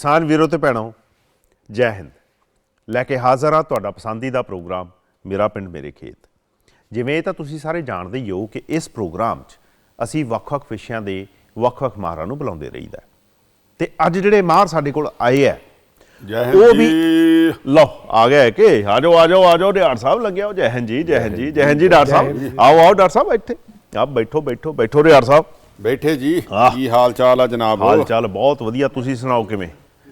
ਕਿਸਾਨ ਵੀਰੋ ਤੇ ਭੈਣੋ ਜੈ ਹਿੰਦ। ਲੈ ਕੇ ਹਾਜ਼ਰ ਹਾਂ ਤੁਹਾਡਾ ਪਸੰਦੀਦਾ ਪ੍ਰੋਗਰਾਮ ਮੇਰਾ ਪਿੰਡ ਮੇਰੇ ਖੇਤ। ਜਿਵੇਂ ਤਾਂ ਤੁਸੀਂ ਸਾਰੇ ਜਾਣਦੇ ਹੀ ਹੋ ਕਿ ਇਸ ਪ੍ਰੋਗਰਾਮ 'ਚ ਅਸੀਂ ਵੱਖ-ਵੱਖ ਵਿਸ਼ਿਆਂ ਦੇ ਵੱਖ-ਵੱਖ ਮਾਹਰਾਂ ਨੂੰ ਬੁਲਾਉਂਦੇ ਰਹੀਦਾ ਹੈ। ਤੇ ਅੱਜ ਜਿਹੜੇ ਮਾਹਰ ਸਾਡੇ ਕੋਲ ਆਏ ਆ ਜੈ ਉਹ ਹਿੰਦ ਵੀ- ਜੀ। ਲਓ ਆ ਗਏ ਕਿ ਆਜੋ ਆਜੋ ਆਜੋ ਡਾਕਟਰ ਸਾਹਿਬ ਲੱਗਿਆ ਹੋ ਜੈ ਹਿੰਦ ਜੀ ਜੈ ਹਿੰਦ ਜੀ ਜੈ ਹਿੰਦ ਜੀ ਡਾਕਟਰ ਸਾਹਿਬ। ਆਓ ਆਓ ਡਾਕਟਰ ਸਾਹਿਬ ਇੱਥੇ। ਆਪ ਬੈਠੋ ਬੈਠੋ ਬੈਠੋ ਡਾਕਟਰ ਸਾਹਿਬ। ਬੈਠੇ ਜੀ। ਕੀ ਹਾਲ ਚਾਲ ਆ ਜਨਾਬ? ਹਾਲ ਚਾਲ ਬਹੁਤ ਵਧੀਆ। ਤੁਸੀਂ ਸੁਣਾਓ ਕਿਵੇਂ?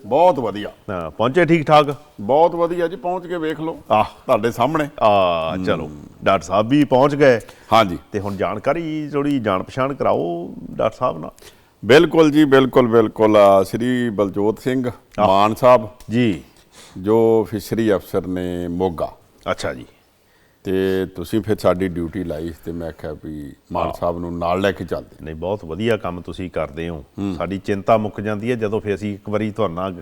ਬਹੁਤ ਵਧੀਆ। ਹਾਂ, ਪਹੁੰਚੇ ਠੀਕ ਠਾਕ ਬਹੁਤ ਵਧੀਆ ਜੀ ਪਹੁੰਚ ਕੇ ਵੇਖ ਲਓ। ਆਹ ਤੁਹਾਡੇ ਸਾਹਮਣੇ। ਆ ਚਲੋ ਡਾਕਟਰ ਸਾਹਿਬ ਵੀ ਪਹੁੰਚ ਗਏ। ਹਾਂਜੀ। ਤੇ ਹੁਣ ਜਾਣਕਾਰੀ ਥੋੜੀ ਜਾਣ ਪਛਾਣ ਕਰਾਓ ਡਾਕਟਰ ਸਾਹਿਬ ਨਾਲ। ਬਿਲਕੁਲ ਜੀ ਬਿਲਕੁਲ ਬਿਲਕੁਲ। ਸ੍ਰੀ ਬਲਜੋਤ ਸਿੰਘ ਮਾਨ ਸਾਹਿਬ ਜੀ। ਜੋ ਫਿਸ਼ਰੀ ਅਫਸਰ ਨੇ ਮੋਗਾ। ਅੱਛਾ ਜੀ। ਤੇ ਤੁਸੀਂ ਫਿਰ ਸਾਡੀ ਡਿਊਟੀ ਲਾਈ ਤੇ ਮੈਂ ਕਿਹਾ ਵੀ ਮਾਨ ਸਾਹਿਬ ਨੂੰ ਨਾਲ ਲੈ ਕੇ ਚੱਲਦੇ ਨਹੀਂ ਬਹੁਤ ਵਧੀਆ ਕੰਮ ਤੁਸੀਂ ਕਰਦੇ ਹੋ। ਸਾਡੀ ਚਿੰਤਾ ਮੁੱਕ ਜਾਂਦੀ ਹੈ ਜਦੋਂ ਫਿਰ ਅਸੀਂ ਇੱਕ ਵਾਰੀ ਤੁਹਾਨੂੰ ਨਾਲ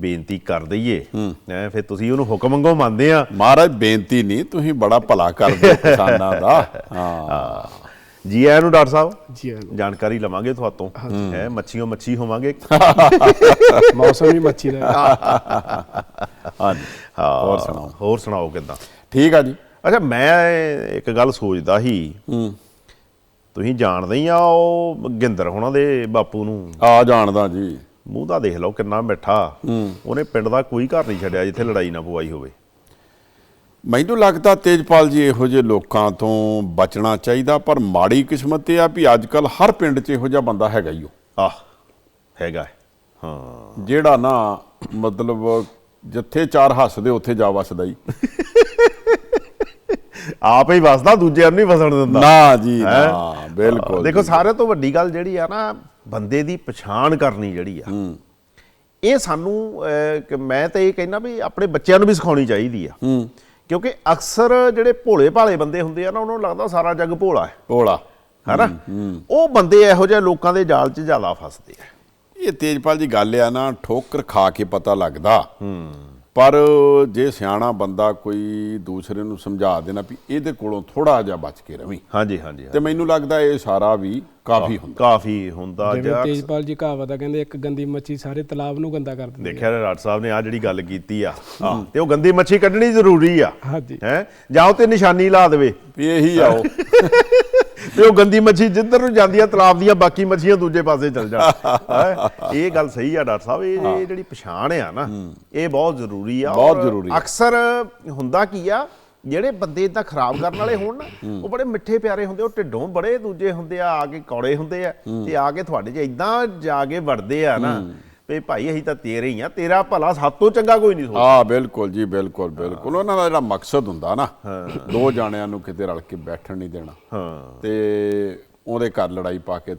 ਬੇਨਤੀ ਕਰ ਦਈਏ। ਐ ਫਿਰ ਤੁਸੀਂ ਉਹਨੂੰ ਹੁਕਮ ਵਾਂਗੂ ਮੰਨਦੇ ਆ। ਮਹਾਰਾਜ ਬੇਨਤੀ ਨਹੀਂ ਤੁਸੀਂ ਬੜਾ ਭਲਾ ਕਰਦੇ ਹੋ ਕਿਸਾਨਾਂ ਦਾ। ਹਾਂ। ਜੀ ਆਇਆਂ ਨੂੰ ਡਾਕਟਰ ਸਾਹਿਬ? ਜੀ ਆਇਆਂ ਨੂੰ। ਜਾਣਕਾਰੀ ਲਵਾਂਗੇ ਤੁਹਾਤੋਂ। ਹੈ ਮੱਛੀਓ ਮੱਛੀ ਹੋਵਾਂਗੇ। ਮੌਸਮ ਵੀ ਮੱਛੀ ਦਾ ਹਾਂਜੀ ਹਾਂ। ਹੋਰ ਸੁਣਾਓ? ਹੋਰ ਸੁਣਾਓ ਕਿਦਾਂ? ਠੀਕ ਆ ਜੀ। ਅੱਛਾ ਮੈਂ ਇੱਕ ਗੱਲ ਸੋਚਦਾ ਸੀ। ਹੂੰ। ਤੁਸੀਂ ਜਾਣਦੇ ਹੀ ਆ ਉਹ ਗਿੰਦਰ ਹੋਣਾ ਦੇ ਬਾਪੂ ਨੂੰ? ਆ ਜਾਣਦਾ ਜੀ। ਮੂੰਹ ਦਾ ਦੇਖ ਲਓ ਕਿੰਨਾ ਮਿੱਠਾ। ਉਹਨੇ ਪਿੰਡ ਦਾ ਕੋਈ ਘਰ ਨਹੀਂ ਛੱਡਿਆ ਜਿੱਥੇ ਲੜਾਈ ਨਾ ਪਵਾਈ ਹੋਵੇ। ਮੈਨੂੰ ਲੱਗਦਾ ਤੇਜਪਾਲ ਜੀ ਇਹੋ ਜਿਹੇ ਲੋਕਾਂ ਤੋਂ ਬਚਣਾ ਚਾਹੀਦਾ ਪਰ ਮਾੜੀ ਕਿਸਮਤ ਇਹ ਆ ਵੀ ਅੱਜ ਕੱਲ ਹਰ ਪਿੰਡ 'ਚ ਇਹੋ ਜਿਹਾ ਬੰਦਾ ਹੈਗਾ ਹੀ ਉਹ। ਆਹ ਹੈਗਾ ਹੈ। ਹਾਂ। ਜਿਹੜਾ ਨਾ ਮਤਲਬ ਜਿੱਥੇ ਚਾਰ ਹੱਸਦੇ ਉੱਥੇ ਜਾ ਵਸਦਾ ਹੀ। ਆਪ ਹੀ ਵਸਦਾ ਦੂਜਿਆਂ ਨੂੰ ਨਹੀਂ ਵਸਣ ਦਿੰਦਾ। ਨਾ ਜੀ ਹੈਂ? ਨਾ ਬਿਲਕੁਲ ਦੇਖੋ ਜੀ। ਸਾਰਿਆਂ ਤੋਂ ਵੱਡੀ ਗੱਲ ਜਿਹੜੀ ਆ ਨਾ ਬੰਦੇ ਦੀ ਪਛਾਣ ਕਰਨੀ ਜਿਹੜੀ ਆ। ਇਹ ਸਾਨੂੰ ਮੈਂ ਤਾਂ ਇਹ ਕਹਿੰਦਾ ਵੀ ਆਪਣੇ ਬੱਚਿਆਂ ਨੂੰ ਵੀ ਸਿਖਾਉਣੀ ਚਾਹੀਦੀ ਆ। ਕਿਉਂਕਿ ਅਕਸਰ ਜਿਹੜੇ ਭੋਲੇ ਭਾਲੇ ਬੰਦੇ ਹੁੰਦੇ ਆ ਨਾ ਉਹਨਾਂ ਨੂੰ ਲੱਗਦਾ ਸਾਰਾ ਜੱਗ ਭੋਲਾ ਹੈ। ਭੋਲਾ। ਹੈਨਾ? ਉਹ ਬੰਦੇ ਇਹੋ ਜਿਹੇ ਲੋਕਾਂ ਦੇ ਜਾਲ 'ਚ ਜ਼ਿਆਦਾ ਫਸਦੇ ਆ। ਇਹ ਤੇਜਪਾਲ ਜੀ ਗੱਲ ਆ ਨਾ ਠੋਕਰ ਖਾ ਕੇ ਪਤਾ ਲੱਗਦਾ। ਪਰ ਜੇ ਸਿਆਣਾ ਬੰਦਾ ਕੋਈ ਦੂਸਰੇ ਨੂੰ ਸਮਝਾ ਦੇਣਾ ਵੀ ਇਹਦੇ ਕੋਲੋਂ ਥੋੜਾ ਜਿਹਾ ਬਚ ਕੇ ਰਵੀਂ। ਹਾਂਜੀ ਹਾਂਜੀ ਤੇ ਮੈਨੂੰ ਲੱਗਦਾ ਇਹ ਸਾਰਾ ਵੀ ਕਾਫੀ ਹੁੰਦਾ। ਕਾਫੀ ਹੁੰਦਾ ਜਿਵੇਂ ਜਾਂ ਤੇਜਪਾਲ ਜੀ ਕਹਾਵਤ ਆ ਕਹਿੰਦੇ ਇੱਕ ਗੰਦੀ ਮੱਛੀ ਸਾਰੇ ਤਲਾਬ ਨੂੰ ਗੰਦਾ ਕਰ ਦਿੰਦੀ ਦੇਖਿਆ ਰਾਜ ਸਾਹਿਬ ਨੇ ਆ ਜਿਹੜੀ ਗੱਲ ਕੀਤੀ ਆ ਤੇ ਉਹ ਗੰਦੀ ਮੱਛੀ ਕੱਢਣੀ ਜ਼ਰੂਰੀ ਆ। ਹਾਂਜੀ। ਹੈ? ਜਾਂ ਉਹ ਤੇ ਨਿਸ਼ਾਨੀ ਲਾ ਦੇਵੇ। ਵੀ ਇਹੀ ਆਓ ਤੇ ਉਹ ਗੰਦੀ ਮੱਛੀ ਜਿੱਧਰ ਨੂੰ ਜਾਂਦੀ ਆ ਤਲਾਬ ਦੀਆਂ ਬਾਕੀ ਮੱਛੀਆਂ ਦੂਜੇ ਪਾਸੇ ਚਲ ਜਾਣ। ਹੈਂ? ਇਹ ਗੱਲ ਸਹੀ ਆ ਡਾਕਟਰ ਸਾਹਿਬ ਇਹ ਜਿਹੜੀ ਪਛਾਣ ਆ ਨਾ ਇਹ ਬਹੁਤ ਜ਼ਰੂਰੀ ਆ। ਬਹੁਤ ਜ਼ਰੂਰੀ। ਅਕਸਰ ਹੁੰਦਾ ਕੀ ਆ ਜਿਹੜੇ ਬੰਦੇ ਇਦਾਂ ਖਰਾਬ ਕਰਨ ਵਾਲੇ ਹੋਣ ਨਾ ਉਹ ਬੜੇ ਮਿੱਠੇ ਪਿਆਰੇ ਹੁੰਦੇ ਉਹ ਢਿੱਡੋਂ ਬੜੇ ਦੂਜੇ ਹੁੰਦੇ ਆ ਆ ਕੇ ਕੌੜੇ ਹੁੰਦੇ ਆ ਤੇ ਆ ਕੇ ਤੁਹਾਡੇ 'ਚ ਇਦਾਂ ਜਾ ਕੇ ਵੜਦੇ ਆ ਨਾ ਵੀ ਭਾਈ ਅਸੀਂ ਤਾਂ ਤੇਰੇ ਹੀ ਆ ਤੇਰਾ ਭਲਾ ਸਭ ਤੋਂ ਚੰਗਾ ਕੋਈ ਨਹੀਂ ਸੋਚਦਾ। ਹਾਂ ਬਿਲਕੁਲ ਜੀ ਬਿਲਕੁਲ ਬਿਲਕੁਲ। ਉਹਨਾਂ ਦਾ ਜਿਹੜਾ ਮਕਸਦ ਹੁੰਦਾ ਨਾ ਦੋ ਜਾਣਿਆਂ ਨੂੰ ਕਿਤੇ ਰਲ ਕੇ ਬੈਠਣ ਨਹੀਂ ਦੇਣਾ। ਹਾਂ। ਤੇ ਉਹਦੇ ਘਰ ਲੜਾਈ ਪਾ ਕੇ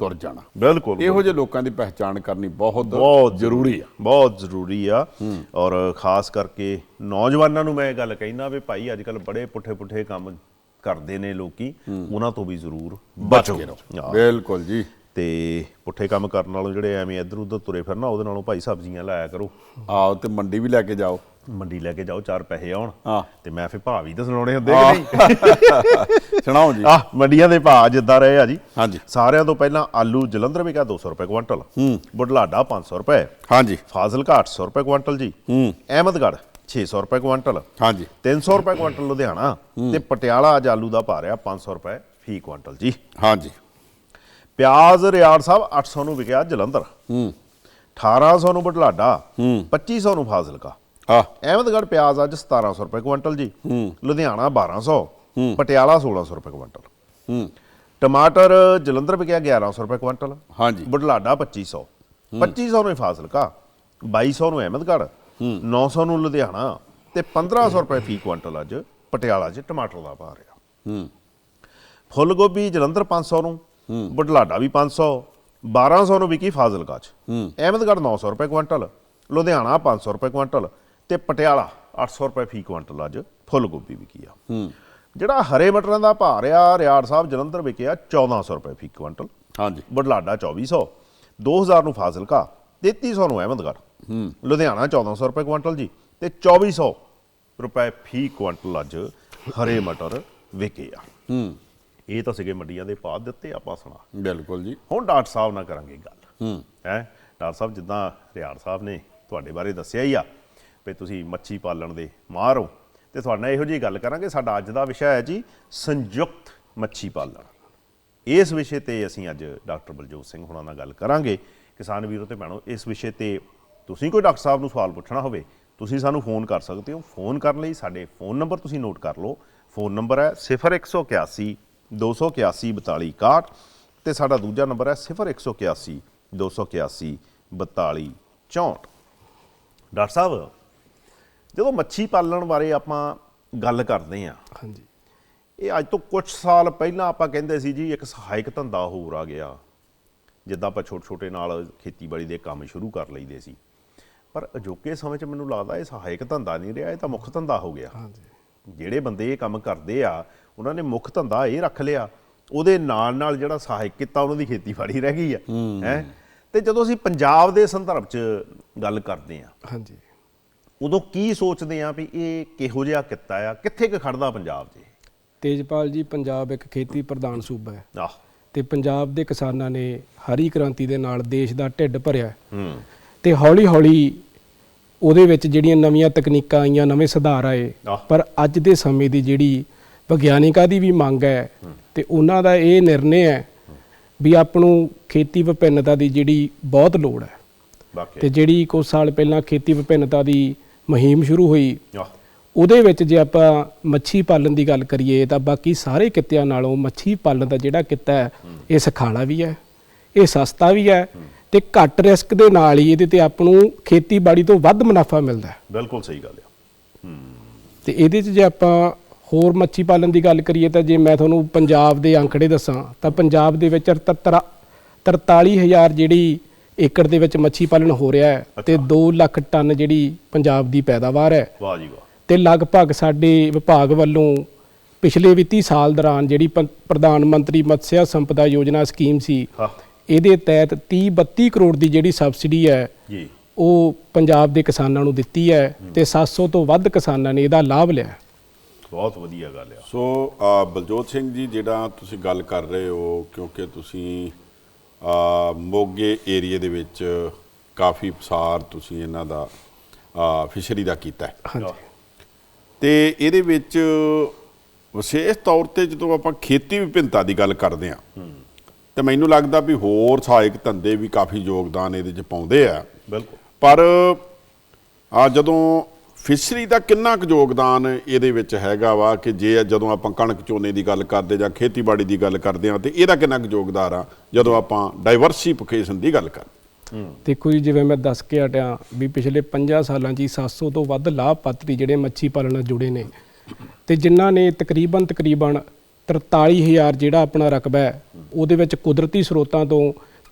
ਤੁਰ ਜਾਣਾ। ਬਿਲਕੁਲ ਇਹੋ ਜਿਹੇ ਲੋਕਾਂ ਦੀ ਪਹਿਚਾਣ ਕਰਨੀ ਬਹੁਤ ਬਹੁਤ ਜ਼ਰੂਰੀ ਆ। ਬਹੁਤ ਜ਼ਰੂਰੀ ਆ। ਔਰ ਖਾਸ ਕਰਕੇ ਨੌਜਵਾਨਾਂ ਨੂੰ ਮੈਂ ਇਹ ਗੱਲ ਕਹਿਣਾ ਵੀ ਭਾਈ ਅੱਜ ਕੱਲ ਬੜੇ ਪੁੱਠੇ ਪੁੱਠੇ ਕੰਮ ਕਰਦੇ ਨੇ ਲੋਕੀ। ਉਹਨਾਂ ਤੋਂ ਵੀ ਜ਼ਰੂਰ ਬਚੋ। ਬਿਲਕੁਲ ਜੀ। ਤੇ ਪੁੱਠੇ ਕੰਮ ਕਰਨ ਨਾਲੋਂ ਜਿਹੜੇ ਐਵੇਂ ਇੱਧਰ ਉੱਧਰ ਤੁਰੇ ਫਿਰਨਾ ਉਹਦੇ ਨਾਲੋਂ ਭਾਈ ਸਬਜ਼ੀਆਂ ਲਾਇਆ ਕਰੋ। ਆਓ ਤੇ ਮੰਡੀ ਵੀ ਲੈ ਕੇ ਜਾਓ। ਮੰਡੀ ਲੈ ਕੇ ਜਾਓ ਚਾਰ ਪੈਸੇ ਆਉਣ। ਹਾਂ। ਤੇ ਮੈਂ ਫਿਰ ਭਾਅ ਵੀ ਤਾਂ ਸੁਣਾਉਣੇ ਹੁੰਦੇ ਕਿ ਨਹੀਂ? ਸੁਣਾਓ ਜੀ। ਆਹ ਮੰਡੀਆਂ ਦੇ ਭਾਅ ਜਿੱਦਾਂ ਰਹੇ ਆ ਜੀ। ਹਾਂਜੀ। ਸਾਰਿਆਂ ਤੋਂ ਪਹਿਲਾਂ ਆਲੂ ਜਲੰਧਰ ਵਿਕਾ 200 ਰੁਪਏ ਕੁਇੰਟਲ ਬੁਢਲਾਡਾ 500 ਰੁਪਏ। ਹਾਂਜੀ। ਫਾਜ਼ਿਲਕਾ 800 ਰੁਪਏ ਕੁਇੰਟਲ ਜੀ। ਅਹਿਮਦਗੜ੍ਹ 600 ਰੁਪਏ ਕੁਇੰਟਲ ਹਾਂਜੀ। 300 ਰੁਪਏ ਕੁਇੰਟਲ ਲੁਧਿਆਣਾ। ਤੇ ਪਟਿਆਲਾ ਅੱਜ ਆਲੂ ਦਾ ਪਾ ਰਿਹਾ 500 ਰੁਪਏ ਫੀ ਕੁਇੰਟਲ ਜੀ। ਹਾਂਜੀ। ਪਿਆਜ਼ ਰਿਆੜ ਸਾਹਿਬ 800 ਨੂੰ ਵਿਕਿਆ ਜਲੰਧਰ। ਹੂੰ। 1800 ਨੂੰ ਬਟਲਾਡਾ। 2500 ਨੂੰ ਫਾਜ਼ਿਲਕਾ। ਆ ਅਹਿਮਦਗੜ੍ਹ ਪਿਆਜ਼ ਅੱਜ 1700 ਰੁਪਏ ਕੁਇੰਟਲ ਜੀ। ਲੁਧਿਆਣਾ 1200 ਪਟਿਆਲਾ 1600 ਰੁਪਏ ਕੁਇੰਟਲ। ਹੂੰ। ਟਮਾਟਰ ਜਲੰਧਰ ਵਿਕਿਆ 1100 ਰੁਪਏ ਕੁਇੰਟਲ। ਹਾਂਜੀ ਬੁਢਲਾਡਾ 2500 2500 ਨੂੰ ਹੀ ਫਾਜ਼ਿਲਕਾ। 2200 ਨੂੰ ਅਹਿਮਦਗੜ੍ਹ। 900 ਨੂੰ ਲੁਧਿਆਣਾ। ਤੇ 1500 ਰੁਪਏ ਫੀ ਕੁਇੰਟਲ ਅੱਜ। ਪਟਿਆਲਾ 'ਚ ਟਮਾਟਰ ਦਾ ਪਾ ਰਿਹਾ। ਹੂੰ। ਫੁੱਲ ਗੋਭੀ ਜਲੰਧਰ 500 ਨੂੰ। ਬੁਢਲਾਡਾ ਵੀ 500 1200 ਨੂੰ ਵਿਕੀ ਫਾਜ਼ਿਲਕਾ 'ਚ। ਅਹਿਮਦਗੜ੍ਹ 900 ਰੁਪਏ ਕੁਇੰਟਲ ਲੁਧਿਆਣਾ 500 ਰੁਪਏ ਕੁਇੰਟਲ ਤੇ ਪਟਿਆਲਾ 800 ਰੁਪਏ ਫੀ ਕੁਇੰਟਲ ਅੱਜ ਫੁੱਲ ਗੋਭੀ ਵਿਕੀ ਆ। ਜਿਹੜਾ ਹਰੇ ਮਟਰਾਂ ਦਾ ਭਾਅ ਰਿਹਾ ਰਿਆੜ ਸਾਹਿਬ ਜਲੰਧਰ ਵਿਕਿਆ 1400 ਰੁਪਏ ਫੀ ਕੁਇੰਟਲ ਹਾਂਜੀ। ਬੁਢਲਾਡਾ 2400 2000 ਨੂੰ ਫਾਜ਼ਿਲਕਾ 3300 ਨੂੰ ਅਹਿਮਦਗੜ੍ਹ। ਲੁਧਿਆਣਾ 1400 ਰੁਪਏ ਕੁਇੰਟਲ ਜੀ ਤੇ 2400 ਰੁਪਏ ਫੀ ਕੁਇੰਟਲ ਅੱਜ ਹਰੇ ਮਟਰ ਵਿਕੇ ਆ। ਹੂੰ। ਇਹ ਤਾਂ ਸੀਗੇ ਮੰਡੀਆਂ ਦੇ ਭਾਅ ਦਿੱਤੇ ਆਪਾਂ ਸੁਣਾ। ਬਿਲਕੁਲ ਜੀ। ਹੁਣ ਡਾਕਟਰ ਸਾਹਿਬ ਨਾਲ ਕਰਾਂਗੇ ਗੱਲ। ਹੂੰ। ਹੈ ਡਾਕਟਰ ਸਾਹਿਬ ਜਿੱਦਾਂ ਰਿਆੜ ਸਾਹਿਬ ਨੇ ਤੁਹਾਡੇ ਬਾਰੇ ਦੱਸਿਆ ਹੀ ਆ ਵੀ ਤੁਸੀਂ ਮੱਛੀ ਪਾਲਣ ਦੇ ਮਾਹਰ ਹੋ। ਤੇ ਤੁਹਾਡੇ ਨਾਲ ਇਹੋ ਜਿਹੀ ਗੱਲ ਕਰਾਂਗੇ ਸਾਡਾ ਅੱਜ ਦਾ ਵਿਸ਼ਾ ਹੈ ਜੀ ਸੰਯੁਕਤ ਮੱਛੀ ਪਾਲਣ। ਇਸ ਵਿਸ਼ੇ ਤੇ ਅਸੀਂ ਅੱਜ ਡਾਕਟਰ ਬਲਜੋਤ ਸਿੰਘ ਹੁਣਾਂ ਨਾਲ ਗੱਲ ਕਰਾਂਗੇ। ਕਿਸਾਨ ਵੀਰੋ ਤੇ ਭੈਣੋ ਇਸ ਵਿਸ਼ੇ ਤੇ ਤੁਸੀਂ ਕੋਈ ਡਾਕਟਰ ਸਾਹਿਬ ਨੂੰ ਸਵਾਲ ਪੁੱਛਣਾ ਹੋਵੇ ਤੁਸੀਂ ਸਾਨੂੰ ਫੋਨ ਕਰ ਸਕਦੇ ਹੋ। ਫੋਨ ਕਰਨ ਲਈ ਸਾਡੇ ਫੋਨ ਨੰਬਰ ਤੁਸੀਂ ਨੋਟ ਕਰ ਲਓ। ਫੋਨ ਨੰਬਰ ਹੈ 0181 281 4261 ਤੇ ਸਾਡਾ ਦੂਜਾ ਨੰਬਰ ਹੈ 0181 281 4264 ਡਾਕਟਰ ਸਾਹਿਬ ਜਦੋਂ ਮੱਛੀ ਪਾਲਣ ਬਾਰੇ ਆਪਾਂ ਗੱਲ ਕਰਦੇ ਹਾਂ ਹਾਂਜੀ। ਇਹ ਅੱਜ ਤੋਂ ਕੁਝ ਸਾਲ ਪਹਿਲਾਂ ਆਪਾਂ ਕਹਿੰਦੇ ਸੀ ਜੀ ਇੱਕ ਸਹਾਇਕ ਧੰਦਾ ਹੋਰ ਆ ਗਿਆ ਜਿੱਦਾਂ ਆਪਾਂ ਛੋਟੇ ਛੋਟੇ ਨਾਲ ਖੇਤੀਬਾੜੀ ਦੇ ਕੰਮ ਸ਼ੁਰੂ ਕਰ ਲਈਦੇ ਸੀ। ਪਰ ਅਜੋਕੇ ਸਮੇਂ 'ਚ ਮੈਨੂੰ ਲੱਗਦਾ ਇਹ ਸਹਾਇਕ ਧੰਦਾ ਨਹੀਂ ਰਿਹਾ ਇਹ ਤਾਂ ਮੁੱਖ ਧੰਦਾ ਹੋ ਗਿਆ। ਹਾਂਜੀ। ਜਿਹੜੇ ਬੰਦੇ ਇਹ ਕੰਮ ਕਰਦੇ ਆ ਉਹਨਾਂ ਨੇ ਮੁੱਖ ਧੰਦਾ ਇਹ ਰੱਖ ਲਿਆ ਉਹਦੇ ਨਾਲ ਨਾਲ ਜਿਹੜਾ ਸਹਾਇਕ ਕੀਤਾ ਉਹਨਾਂ ਦੀ ਖੇਤੀਬਾੜੀ ਰਹਿ ਗਈ ਆ। ਹੈ। ਤੇ ਜਦੋਂ ਅਸੀਂ ਪੰਜਾਬ ਦੇ ਸੰਦਰਭ 'ਚ ਗੱਲ ਕਰਦੇ ਆ ਹਾਂਜੀ। ਉਦੋਂ ਕੀ ਸੋਚਦੇ ਆ ਵੀ ਇਹ ਕਿਹੋ ਜਿਹਾ ਕਿੱਤਾ ਆ? ਕਿੱਥੇ ਕੁ ਖੜਦਾ ਪੰਜਾਬ 'ਚ? ਤੇਜਪਾਲ ਜੀ ਪੰਜਾਬ ਇੱਕ ਖੇਤੀ ਪ੍ਰਧਾਨ ਸੂਬਾ ਹੈ। ਆਹ। ਤੇ ਪੰਜਾਬ ਦੇ ਕਿਸਾਨਾਂ ਨੇ ਹਰੀ ਕ੍ਰਾਂਤੀ ਦੇ ਨਾਲ ਦੇਸ਼ ਦਾ ਢਿੱਡ ਭਰਿਆ ਹੈ। ਤੇ ਹੌਲੀ ਹੌਲੀ ਉਹਦੇ ਵਿੱਚ ਜਿਹੜੀਆਂ ਨਵੀਆਂ ਤਕਨੀਕਾਂ ਆਈਆਂ ਨਵੇਂ ਸੁਧਾਰ ਆਏ। ਪਰ ਅੱਜ ਦੇ ਸਮੇਂ ਦੀ ਜਿਹੜੀ ਵਿਗਿਆਨਿਕਾਂ ਦੀ ਵੀ ਮੰਗ ਹੈ ਤੇ ਉਹਨਾਂ ਦਾ ਇਹ ਨਿਰਣੇ ਹੈ ਵੀ ਆਪ ਨੂੰ ਖੇਤੀ ਵਿਭਿੰਨਤਾ ਦੀ ਜਿਹੜੀ ਬਹੁਤ ਲੋੜ ਹੈ। ਤੇ ਜਿਹੜੀ ਕੁਝ ਸਾਲ ਪਹਿਲਾਂ ਖੇਤੀ ਵਿਭਿੰਨਤਾ ਦੀ ਮੁਹਿੰਮ ਸ਼ੁਰੂ ਹੋਈ ਉਹਦੇ ਵਿੱਚ ਜੇ ਆਪਾਂ ਮੱਛੀ ਪਾਲਣ ਦੀ ਗੱਲ ਕਰੀਏ ਤਾਂ ਬਾਕੀ ਸਾਰੇ ਕਿੱਤਿਆਂ ਨਾਲੋਂ ਮੱਛੀ ਪਾਲਣ ਦਾ ਜਿਹੜਾ ਕਿੱਤਾ ਹੈ ਇਹ ਸਖਾਲਾ ਵੀ ਹੈ ਇਹ ਸਸਤਾ ਵੀ ਹੈ ਤੇ ਘੱਟ ਰਿਸਕ ਦੇ ਨਾਲ ਹੀ ਇਹਦੇ ਤੇ ਆਪ ਨੂੰ ਖੇਤੀਬਾੜੀ ਤੋਂ ਵੱਧ ਮੁਨਾਫਾ ਮਿਲਦਾ ਹੈ। ਬਿਲਕੁਲ ਸਹੀ ਗੱਲ ਆ। ਤੇ ਇਹਦੇ 'ਚ ਜੇ ਆਪਾਂ ਹੋਰ ਮੱਛੀ ਪਾਲਣ ਦੀ ਗੱਲ ਕਰੀਏ ਤਾਂ ਜੇ ਮੈਂ ਤੁਹਾਨੂੰ ਪੰਜਾਬ ਦੇ ਅੰਕੜੇ ਦੱਸਾਂ ਤਾਂ ਪੰਜਾਬ ਦੇ ਵਿੱਚ 73 43000 ਜਿਹੜੀ ਏਕੜ ਦੇ ਵਿੱਚ ਮੱਛੀ ਪਾਲਣ ਹੋ ਰਿਹਾ ਹੈ ਤੇ 2 ਲੱਖ ਟਨ ਜਿਹੜੀ ਪੰਜਾਬ ਦੀ ਪੈਦਾਵਾਰ ਹੈ। ਵਾਹ ਜੀ ਵਾਹ। ਤੇ ਲਗਭਗ ਸਾਡੇ ਵਿਭਾਗ ਵੱਲੋਂ ਪਿਛਲੇ ਵਿੱਤੀ ਸਾਲ ਦੌਰਾਨ ਜਿਹੜੀ ਪ੍ਰਧਾਨ ਮੰਤਰੀ ਮਤਸਿਆ ਸੰਪਦਾ ਯੋਜਨਾ ਸਕੀਮ ਸੀ ਇਹਦੇ ਤਹਿਤ 30 32 ਕਰੋੜ ਦੀ ਜਿਹੜੀ ਸਬਸਿਡੀ ਹੈ ਜੀ। ਉਹ ਪੰਜਾਬ ਦੇ ਕਿਸਾਨਾਂ ਨੂੰ ਦਿੱਤੀ ਹੈ ਤੇ 700 ਤੋਂ ਵੱਧ ਕਿਸਾਨਾਂ ਨੇ ਇਹਦਾ ਲਾਭ ਲਿਆ। ਬਹੁਤ ਵਧੀਆ ਗੱਲ ਆ। ਸੋ ਬਲਜੋਤ ਸਿੰਘ ਜੀ ਜਿਹੜਾ ਤੁਸੀਂ ਗੱਲ ਕਰ ਰਹੇ ਹੋ ਕਿਉਂਕਿ ਤੁਸੀਂ ਮੋਗੇ ਏਰੀਏ ਦੇ ਵਿੱਚ ਕਾਫੀ ਪਸਾਰ ਤੁਸੀਂ ਇਹਨਾਂ ਦਾ ਫਿਸ਼ਰੀ ਦਾ ਕੀਤਾ ਹੈ। ਹਾਂਜੀ। ਤੇ ਇਹਦੇ ਵਿੱਚ ਵਿਸ਼ੇਸ਼ ਤੌਰ ਤੇ ਜਦੋਂ ਆਪਾਂ ਖੇਤੀ ਵਿਭਿੰਨਤਾ ਦੀ ਗੱਲ ਕਰਦੇ ਆ ਤੇ ਮੈਨੂੰ ਲੱਗਦਾ ਵੀ ਹੋਰ ਸਹਾਇਕ ਧੰਦੇ ਵੀ ਕਾਫੀ ਯੋਗਦਾਨ ਇਹਦੇ 'ਚ ਪਾਉਂਦੇ ਆ। ਬਿਲਕੁਲ। ਪਰ ਆ ਜਦੋਂ ਫਿਸ਼ਰੀ ਦਾ ਕਿੰਨਾ ਕੁ ਯੋਗਦਾਨ ਇਹਦੇ ਵਿੱਚ ਹੈਗਾ ਵਾ ਕਿ ਜੇ ਜਦੋਂ ਆਪਾਂ ਕਣਕ ਝੋਨੇ ਦੀ ਗੱਲ ਕਰਦੇ ਜਾਂ ਖੇਤੀਬਾੜੀ ਦੀ ਗੱਲ ਕਰਦੇ ਆ ਤੇ ਇਹਦਾ ਕਿੰਨਾ ਕੁ ਯੋਗਦਾਨ ਆ ਜਦੋਂ ਆਪਾਂ ਡਾਈਵਰਸਿਫਿਕੇਸ਼ਨ ਦੀ ਗੱਲ ਕਰਦੇ ਦੇਖੋ ਜੀ ਜਿਵੇਂ ਮੈਂ ਦੱਸ ਕੇ ਹਟਿਆ ਵੀ ਪਿਛਲੇ 50 ਸਾਲਾਂ 'ਚ ਹੀ 700 ਤੋਂ ਵੱਧ ਲਾਭਪਾਤਰੀ ਜਿਹੜੇ ਮੱਛੀ ਪਾਲਣ ਨਾਲ ਜੁੜੇ ਨੇ ਤੇ ਜਿਨ੍ਹਾਂ ਨੇ ਤਕਰੀਬਨ ਤਕਰੀਬਨ 43000 ਜਿਹੜਾ ਆਪਣਾ ਰਕਬਾ ਹੈ ਉਹਦੇ ਵਿੱਚ ਕੁਦਰਤੀ ਸਰੋਤਾਂ ਤੋਂ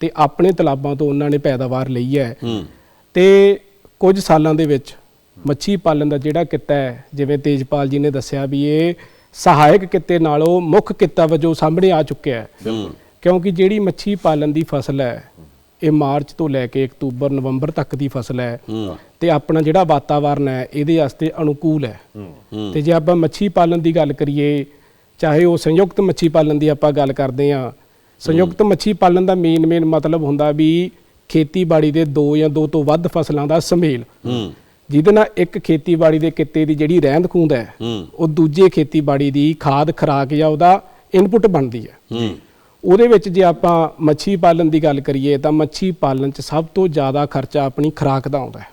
ਤੇ ਆਪਣੇ ਤਲਾਬਾਂ ਤੋਂ ਉਹਨਾਂ ਨੇ ਪੈਦਾਵਾਰ ਲਈ ਹੈ। ਤੇ ਕੁਝ ਸਾਲਾਂ ਦੇ ਵਿੱਚ ਮੱਛੀ ਪਾਲਣ ਦਾ ਜਿਹੜਾ ਕਿੱਤਾ ਹੈ ਜਿਵੇਂ ਤੇਜਪਾਲ ਜੀ ਨੇ ਦੱਸਿਆ ਵੀ ਇਹ ਸਹਾਇਕ ਕਿੱਤੇ ਨਾਲੋਂ ਮੁੱਖ ਕਿੱਤਾ ਵਜੋਂ ਸਾਹਮਣੇ ਆ ਚੁੱਕਿਆ ਹੈ। ਕਿਉਂਕਿ ਜਿਹੜੀ ਮੱਛੀ ਪਾਲਣ ਦੀ ਫਸਲ ਹੈ ਇਹ ਮਾਰਚ ਤੋਂ ਲੈ ਕੇ ਅਕਤੂਬਰ ਨਵੰਬਰ ਤੱਕ ਦੀ ਫਸਲ ਹੈ। ਤੇ ਆਪਣਾ ਜਿਹੜਾ ਵਾਤਾਵਰਨ ਹੈ ਇਹਦੇ ਵਾਸਤੇ ਅਨੁਕੂਲ ਹੈ। ਤੇ ਜੇ ਆਪਾਂ ਮੱਛੀ ਪਾਲਣ ਦੀ ਗੱਲ ਕਰੀਏ ਚਾਹੇ ਉਹ ਸੰਯੁਕਤ ਮੱਛੀ ਪਾਲਣ ਦੀ ਆਪਾਂ ਗੱਲ ਕਰਦੇ ਹਾਂ ਸੰਯੁਕਤ ਮੱਛੀ ਪਾਲਣ ਦਾ ਮੇਨ ਮੇਨ ਮਤਲਬ ਹੁੰਦਾ ਵੀ ਖੇਤੀਬਾੜੀ ਦੇ ਦੋ ਜਾਂ ਦੋ ਤੋਂ ਵੱਧ ਫਸਲਾਂ ਦਾ ਸਮੇਲ। ਜਿਹਦੇ ਨਾਲ ਇੱਕ ਖੇਤੀਬਾੜੀ ਦੇ ਕਿੱਤੇ ਦੀ ਜਿਹੜੀ ਰਹਿੰਦ ਖੂੰਦ ਹੈ ਉਹ ਦੂਜੇ ਖੇਤੀਬਾੜੀ ਦੀ ਖਾਦ ਖਰਾਕ ਜਾਂ ਉਹਦਾ ਇਨਪੁਟ ਬਣਦੀ ਹੈ। ਉਹਦੇ ਵਿੱਚ ਜੇ ਆਪਾਂ ਮੱਛੀ ਪਾਲਣ ਦੀ ਗੱਲ ਕਰੀਏ ਤਾਂ ਮੱਛੀ ਪਾਲਣ 'ਚ ਸਭ ਤੋਂ ਜ਼ਿਆਦਾ ਖਰਚਾ ਆਪਣੀ ਖਰਾਕ ਦਾ ਆਉਂਦਾ ਹੈ।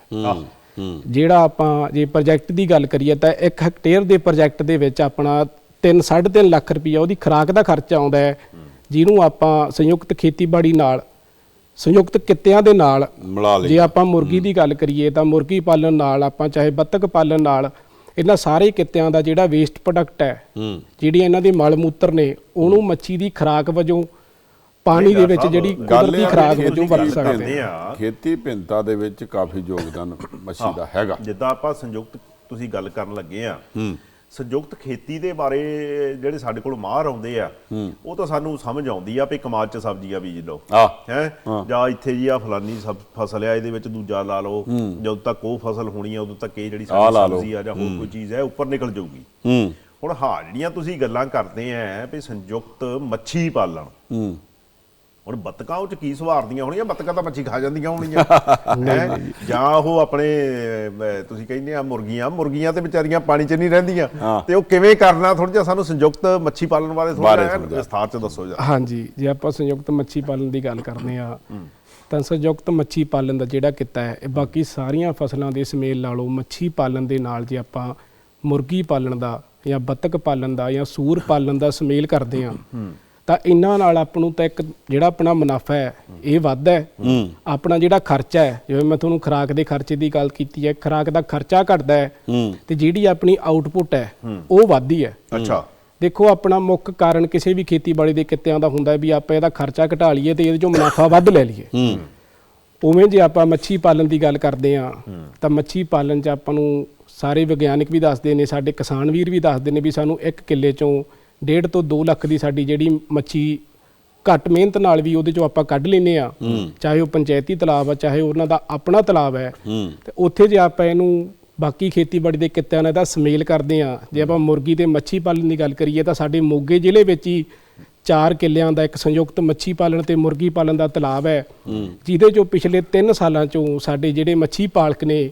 ਜਿਹੜਾ ਆਪਾਂ ਜੇ ਪ੍ਰੋਜੈਕਟ ਦੀ ਗੱਲ ਕਰੀਏ ਤਾਂ 1 ਹੈਕਟੇਅਰ ਦੇ ਪ੍ਰੋਜੈਕਟ ਦੇ ਵਿੱਚ ਆਪਣਾ 3 3.5 ਲੱਖ ਰੁਪਈਆ ਉਹਦੀ ਖਰਾਕ ਦਾ ਖਰਚਾ ਆਉਂਦਾ ਹੈ ਜਿਹਨੂੰ ਆਪਾਂ ਸੰਯੁਕਤ ਖੇਤੀਬਾੜੀ ਨਾਲ ਸੰਯੁਕਤ ਕਿੱਤਿਆਂ ਦੇ ਨਾਲ ਮਿਲਾ ਲਈ। ਜੇ ਆਪਾਂ ਮੁਰਗੀ ਦੀ ਗੱਲ ਕਰੀਏ ਤਾਂ ਮੁਰਗੀ ਪਾਲਣ ਨਾਲ ਆਪਾਂ ਚਾਹੇ ਬੱਤਕ ਪਾਲਣ ਨਾਲ ਇਹਨਾਂ ਸਾਰੇ ਕਿੱਤਿਆਂ ਦਾ ਜਿਹੜਾ ਵੇਸਟ ਪ੍ਰੋਡਕਟ ਹੈ ਹੂੰ। ਜਿਹੜੀ ਇਹਨਾਂ ਦੇ ਮਲ ਮੂਤਰ ਨੇ ਉਹਨੂੰ ਮੱਛੀ ਦੀ ਖੁਰਾਕ ਵਜੋਂ ਪਾਣੀ ਦੇ ਵਿੱਚ ਜਿਹੜੀ ਗੱਲ ਕੁਦਰਤੀ ਖੁਰਾਕ ਵਜੋਂ ਵਰਤ ਸਕਦੇ ਆ। ਖੇਤੀ ਭਿੰਨਤਾ ਦੇ ਵਿੱਚ ਕਾਫੀ ਯੋਗਦਾਨ ਮੱਛੀ ਦਾ ਹੈਗਾ। ਜਿੱਦਾਂ ਆਪਾਂ ਸੰਯੁਕਤ ਤੁਸੀਂ ਗੱਲ ਕਰਨ ਲੱਗੇ ਆ ਸੰਯੁਕਤ ਖੇਤੀ ਦੇ ਬਾਰੇ ਜਿਹੜੇ ਸਾਡੇ ਕੋਲ ਮਾਹਰ ਆਉਂਦੇ ਆ ਉਹ ਤਾਂ ਸਾਨੂੰ ਸਮਝ ਆਉਂਦੀ ਆ ਵੀ ਕਮਾਲ ਚ ਸਬਜ਼ੀਆਂ ਬੀਜ ਲਓ। ਹੈ? ਜਾਂ ਇੱਥੇ ਜੀ ਆ ਫਲਾਨੀ ਫਸਲ ਆ ਇਹਦੇ ਵਿੱਚ ਦੂਜਾ ਲਾ ਲਓ। ਜਦੋਂ ਤੱਕ ਉਹ ਫਸਲ ਹੋਣੀ ਆ ਉਦੋਂ ਤੱਕ ਇਹ ਜਿਹੜੀ ਸਾਡੀ। ਸਬਜ਼ੀ ਆ ਜਾਂ ਹੋਰ ਕੋਈ ਚੀਜ਼ ਹੈ ਉੱਪਰ ਨਿਕਲ ਜਾਊਗੀ। ਹੁਣ ਹਾਂ ਜਿਹੜੀਆਂ ਤੁਸੀਂ ਗੱਲਾਂ ਕਰਦੇ ਆ ਵੀ ਸੰਯੁਕਤ ਮੱਛੀ ਪਾਲਣ ਹੁਣ ਬੱਤਕਾਂ ਉਹ ਚ ਕੀ ਸਵਾਰਦੀਆਂ ਹੋਣੀਆਂ? ਬੱਤਕਾਂ ਤਾਂ ਮੱਛੀ ਖਾ ਜਾਂਦੀਆਂ ਹੋਣੀਆਂ। ਹੈਂ? ਜਾਂ ਉਹ ਆਪਣੇ ਤੁਸੀਂ ਕਹਿੰਦੇ ਆ ਮੁਰਗੀਆਂ। ਮੁਰਗੀਆਂ ਤੇ ਵਿਚਾਰੀਆਂ ਪਾਣੀ 'ਚ ਨਹੀਂ ਰਹਿੰਦੀਆਂ। ਤੇ ਉਹ ਕਿਵੇਂ ਕਰਨਾ? ਥੋੜਾ ਜਿਹਾ ਸਾਨੂੰ ਸੰਯੁਕਤ ਮੱਛੀ ਪਾਲਣ ਬਾਰੇ ਥੋੜਾ। ਵਿਸਥਾਰ 'ਚ ਦੱਸੋ ਜੀ ਹਾਂਜੀ ਜੇ ਆਪਾਂ ਸੰਯੁਕਤ ਮੱਛੀ ਪਾਲਣ ਦੀ ਗੱਲ ਕਰਦੇ ਆ ਤਾਂ ਸੰਯੁਕਤ ਮੱਛੀ ਪਾਲਣ ਦਾ ਜਿਹੜਾ ਕਿੱਤਾ ਹੈ ਇਹ ਬਾਕੀ ਸਾਰੀਆਂ ਫਸਲਾਂ ਦੇ ਸਮੇਲ ਨਾਲੋਂ ਮੱਛੀ ਪਾਲਣ ਦੇ ਨਾਲ ਜੇ ਆਪਾਂ ਮੁਰਗੀ ਪਾਲਣ ਦਾ ਜਾਂ ਬੱਤਕ ਪਾਲਣ ਦਾ ਜਾਂ ਸੂਰ ਪਾਲਣ ਦਾ ਸਮੇਲ ਕਰਦੇ ਆ ਤਾਂ ਇਹਨਾਂ ਨਾਲ ਆਪਾਂ ਨੂੰ ਤਾਂ ਇੱਕ ਜਿਹੜਾ ਆਪਣਾ ਮੁਨਾਫਾ ਹੈ ਇਹ ਵੱਧਦਾ ਹੈ। ਆਪਣਾ ਜਿਹੜਾ ਖਰਚਾ ਹੈ ਜਿਵੇਂ ਮੈਂ ਤੁਹਾਨੂੰ ਖੁਰਾਕ ਦੇ ਖਰਚੇ ਦੀ ਗੱਲ ਕੀਤੀ ਹੈ ਖੁਰਾਕ ਦਾ ਖਰਚਾ ਘਟਦਾ ਹੈ ਤੇ ਜਿਹੜੀ ਆਪਣੀ ਆਊਟਪੁੱਟ ਹੈ ਉਹ ਵੱਧਦੀ ਹੈ। ਅੱਛਾ। ਦੇਖੋ ਆਪਣਾ ਮੁੱਖ ਕਾਰਨ ਕਿਸੇ ਵੀ ਖੇਤੀਬਾੜੀ ਦੇ ਕਿੱਤਿਆਂ ਦਾ ਹੁੰਦਾ ਹੈ ਵੀ ਆਪਾਂ ਇਹਦਾ ਖਰਚਾ ਘਟਾ ਲਈਏ ਤੇ ਇਹਦੇ ਚੋਂ ਮੁਨਾਫਾ ਵੱਧ ਲੈ ਲਈਏ। ਉਵੇਂ ਜੇ ਆਪਾਂ ਮੱਛੀ ਪਾਲਣ ਦੀ ਗੱਲ ਕਰਦੇ ਆ ਤਾਂ ਮੱਛੀ ਪਾਲਣ 'ਚ ਆਪਾਂ ਨੂੰ ਸਾਰੇ ਵਿਗਿਆਨਿਕ ਵੀ ਦੱਸਦੇ ਨੇ ਸਾਡੇ ਕਿਸਾਨ ਵੀਰ ਵੀ ਦੱਸਦੇ ਨੇ ਵੀ ਸਾਨੂੰ ਇੱਕ ਕਿੱਲੇ ਚੋਂ 1.5 ਤੋਂ 2 ਲੱਖ ਦੀ ਸਾਡੀ ਜਿਹੜੀ ਮੱਛੀ ਘੱਟ ਮਿਹਨਤ ਨਾਲ ਵੀ ਉਹਦੇ ਚੋਂ ਆਪਾਂ ਕੱਢ ਲੈਨੇ ਆ ਚਾਹੇ ਉਹ ਪੰਚਾਇਤੀ ਤਲਾਬ ਆ ਚਾਹੇ ਉਹਨਾਂ ਦਾ ਆਪਣਾ ਤਲਾਬ ਹੈ। ਤੇ ਉੱਥੇ ਜੇ ਆਪਾਂ ਇਹਨੂੰ ਬਾਕੀ ਖੇਤੀਬਾੜੀ ਦੇ ਕਿੱਤਿਆਂ ਨਾਲ ਇਹਦਾ ਸਮੇਲ ਕਰਦੇ ਆ ਜੇ ਆਪਾਂ ਮੁਰਗੀ ਤੇ ਮੱਛੀ ਪਾਲਣ ਦੀ ਗੱਲ ਕਰੀਏ ਤਾਂ ਸਾਡੇ ਮੋਗੇ ਜ਼ਿਲ੍ਹੇ ਵਿੱਚ ਹੀ ਚਾਰ ਕਿੱਲਿਆਂ ਦਾ ਇੱਕ ਸੰਯੁਕਤ ਮੱਛੀ ਪਾਲਣ ਤੇ ਮੁਰਗੀ ਪਾਲਣ ਦਾ ਤਲਾਬ ਹੈ। ਜਿਹਦੇ ਚੋਂ ਪਿਛਲੇ 3 ਸਾਲਾਂ ਚੋਂ ਸਾਡੇ ਜਿਹੜੇ ਮੱਛੀ ਪਾਲਕ ਨੇ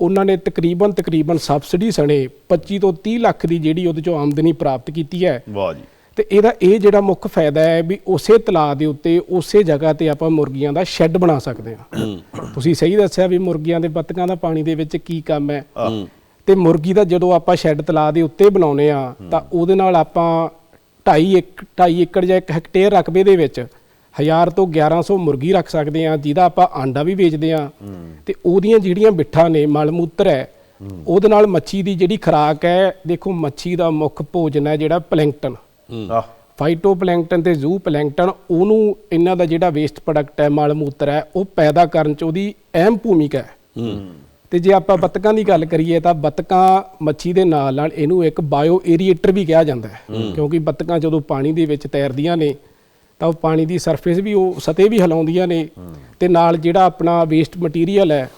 ਉਹਨਾਂ ਨੇ ਤਕਰੀਬਨ ਤਕਰੀਬਨ ਸਬਸਿਡੀ ਸਣੇ 25 ਤੋਂ 30 ਲੱਖ ਦੀ ਜਿਹੜੀ ਉਹਦੇ ਚੋਂ ਆਮਦਨੀ ਪ੍ਰਾਪਤ ਕੀਤੀ ਹੈ। ਵਾਹ ਜੀ। ਤੇ ਇਹਦਾ ਇਹ ਜਿਹੜਾ ਮੁੱਖ ਫਾਇਦਾ ਹੈ ਵੀ ਉਸੇ ਤਲਾਬ ਦੇ ਉੱਤੇ ਉਸੇ ਜਗ੍ਹਾ ਤੇ ਆਪਾਂ ਮੁਰਗੀਆਂ ਦਾ ਸ਼ੈੱਡ ਬਣਾ ਸਕਦੇ ਹਾਂ। ਤੁਸੀਂ ਸਹੀ ਦੱਸਿਆ ਵੀ ਮੁਰਗੀਆਂ ਦੇ ਬੱਤਕਾਂ ਦਾ ਪਾਣੀ ਦੇ ਵਿੱਚ ਕੀ ਕੰਮ ਹੈ। ਤੇ ਮੁਰਗੀ ਦਾ ਜਦੋਂ ਆਪਾਂ ਸ਼ੈੱਡ ਤਲਾਬ ਦੇ ਉੱਤੇ ਬਣਾਉਨੇ ਆ ਤਾਂ ਉਹਦੇ ਨਾਲ ਆਪਾਂ 2.5 ਇੱਕ 2.5 ਏਕੜ ਜਾਂ 1 ਹੈਕਟੇਅਰ ਰਕਬੇ ਦੇ ਵਿੱਚ 1000 ਤੋਂ 1100 ਮੁਰਗੀ ਰੱਖ ਸਕਦੇ ਆ ਜਿਹਦਾ ਆਪਾਂ ਆਂਡਾ ਵੀ ਵੇਚਦੇ ਆ ਤੇ ਉਹਦੀਆਂ ਜਿਹੜੀਆਂ ਬਿੱਠਾਂ ਨੇ ਮਲ ਮੂਤਰ ਹੈ ਉਹਦੇ ਨਾਲ ਮੱਛੀ ਦੀ ਜਿਹੜੀ ਖੁਰਾਕ ਹੈ ਦੇਖੋ ਮੱਛੀ ਦਾ ਮੁੱਖ ਭੋਜਨ ਹੈ ਜਿਹੜਾ ਪਲੈਂਕਟਨ। ਆਹ। ਫਾਈਟੋਪਲੈਂਕਟਨ ਤੇ ਜ਼ੂ ਪਲੈਂਕਟਨ ਉਹਨੂੰ ਇਹਨਾਂ ਦਾ ਜਿਹੜਾ ਵੇਸਟ ਪ੍ਰੋਡਕਟ ਹੈ ਮਲ ਮੂਤਰ ਹੈ ਉਹ ਪੈਦਾ ਕਰਨ ਚ ਉਹਦੀ ਅਹਿਮ ਭੂਮਿਕਾ ਹੈ। ਤੇ ਜੇ ਆਪਾਂ ਬੱਤਕਾਂ ਦੀ ਗੱਲ ਕਰੀਏ ਤਾਂ ਬੱਤਕਾਂ ਮੱਛੀ ਦੇ ਨਾਲ ਨਾਲ ਇਹਨੂੰ ਇੱਕ ਬਾਇਓ ਏਰੀਏਟਰ ਵੀ ਕਿਹਾ ਜਾਂਦਾ ਹੈ। ਕਿਉਂਕਿ ਬੱਤਕਾਂ ਜਦੋਂ ਪਾਣੀ ਦੇ ਵਿੱਚ ਤੈਰਦੀਆਂ ਨੇ ਤਾਂ ਉਹ ਪਾਣੀ ਦੀ ਸਰਫੇਸ ਵੀ ਉਹ ਸਤਹ ਵੀ ਹਿਲਾਉਂਦੀਆਂ ਨੇ ਤੇ ਨਾਲ ਜਿਹੜਾ ਆਪਣਾ ਵੇਸਟ ਮਟੀਰੀਅਲ ਹੈ,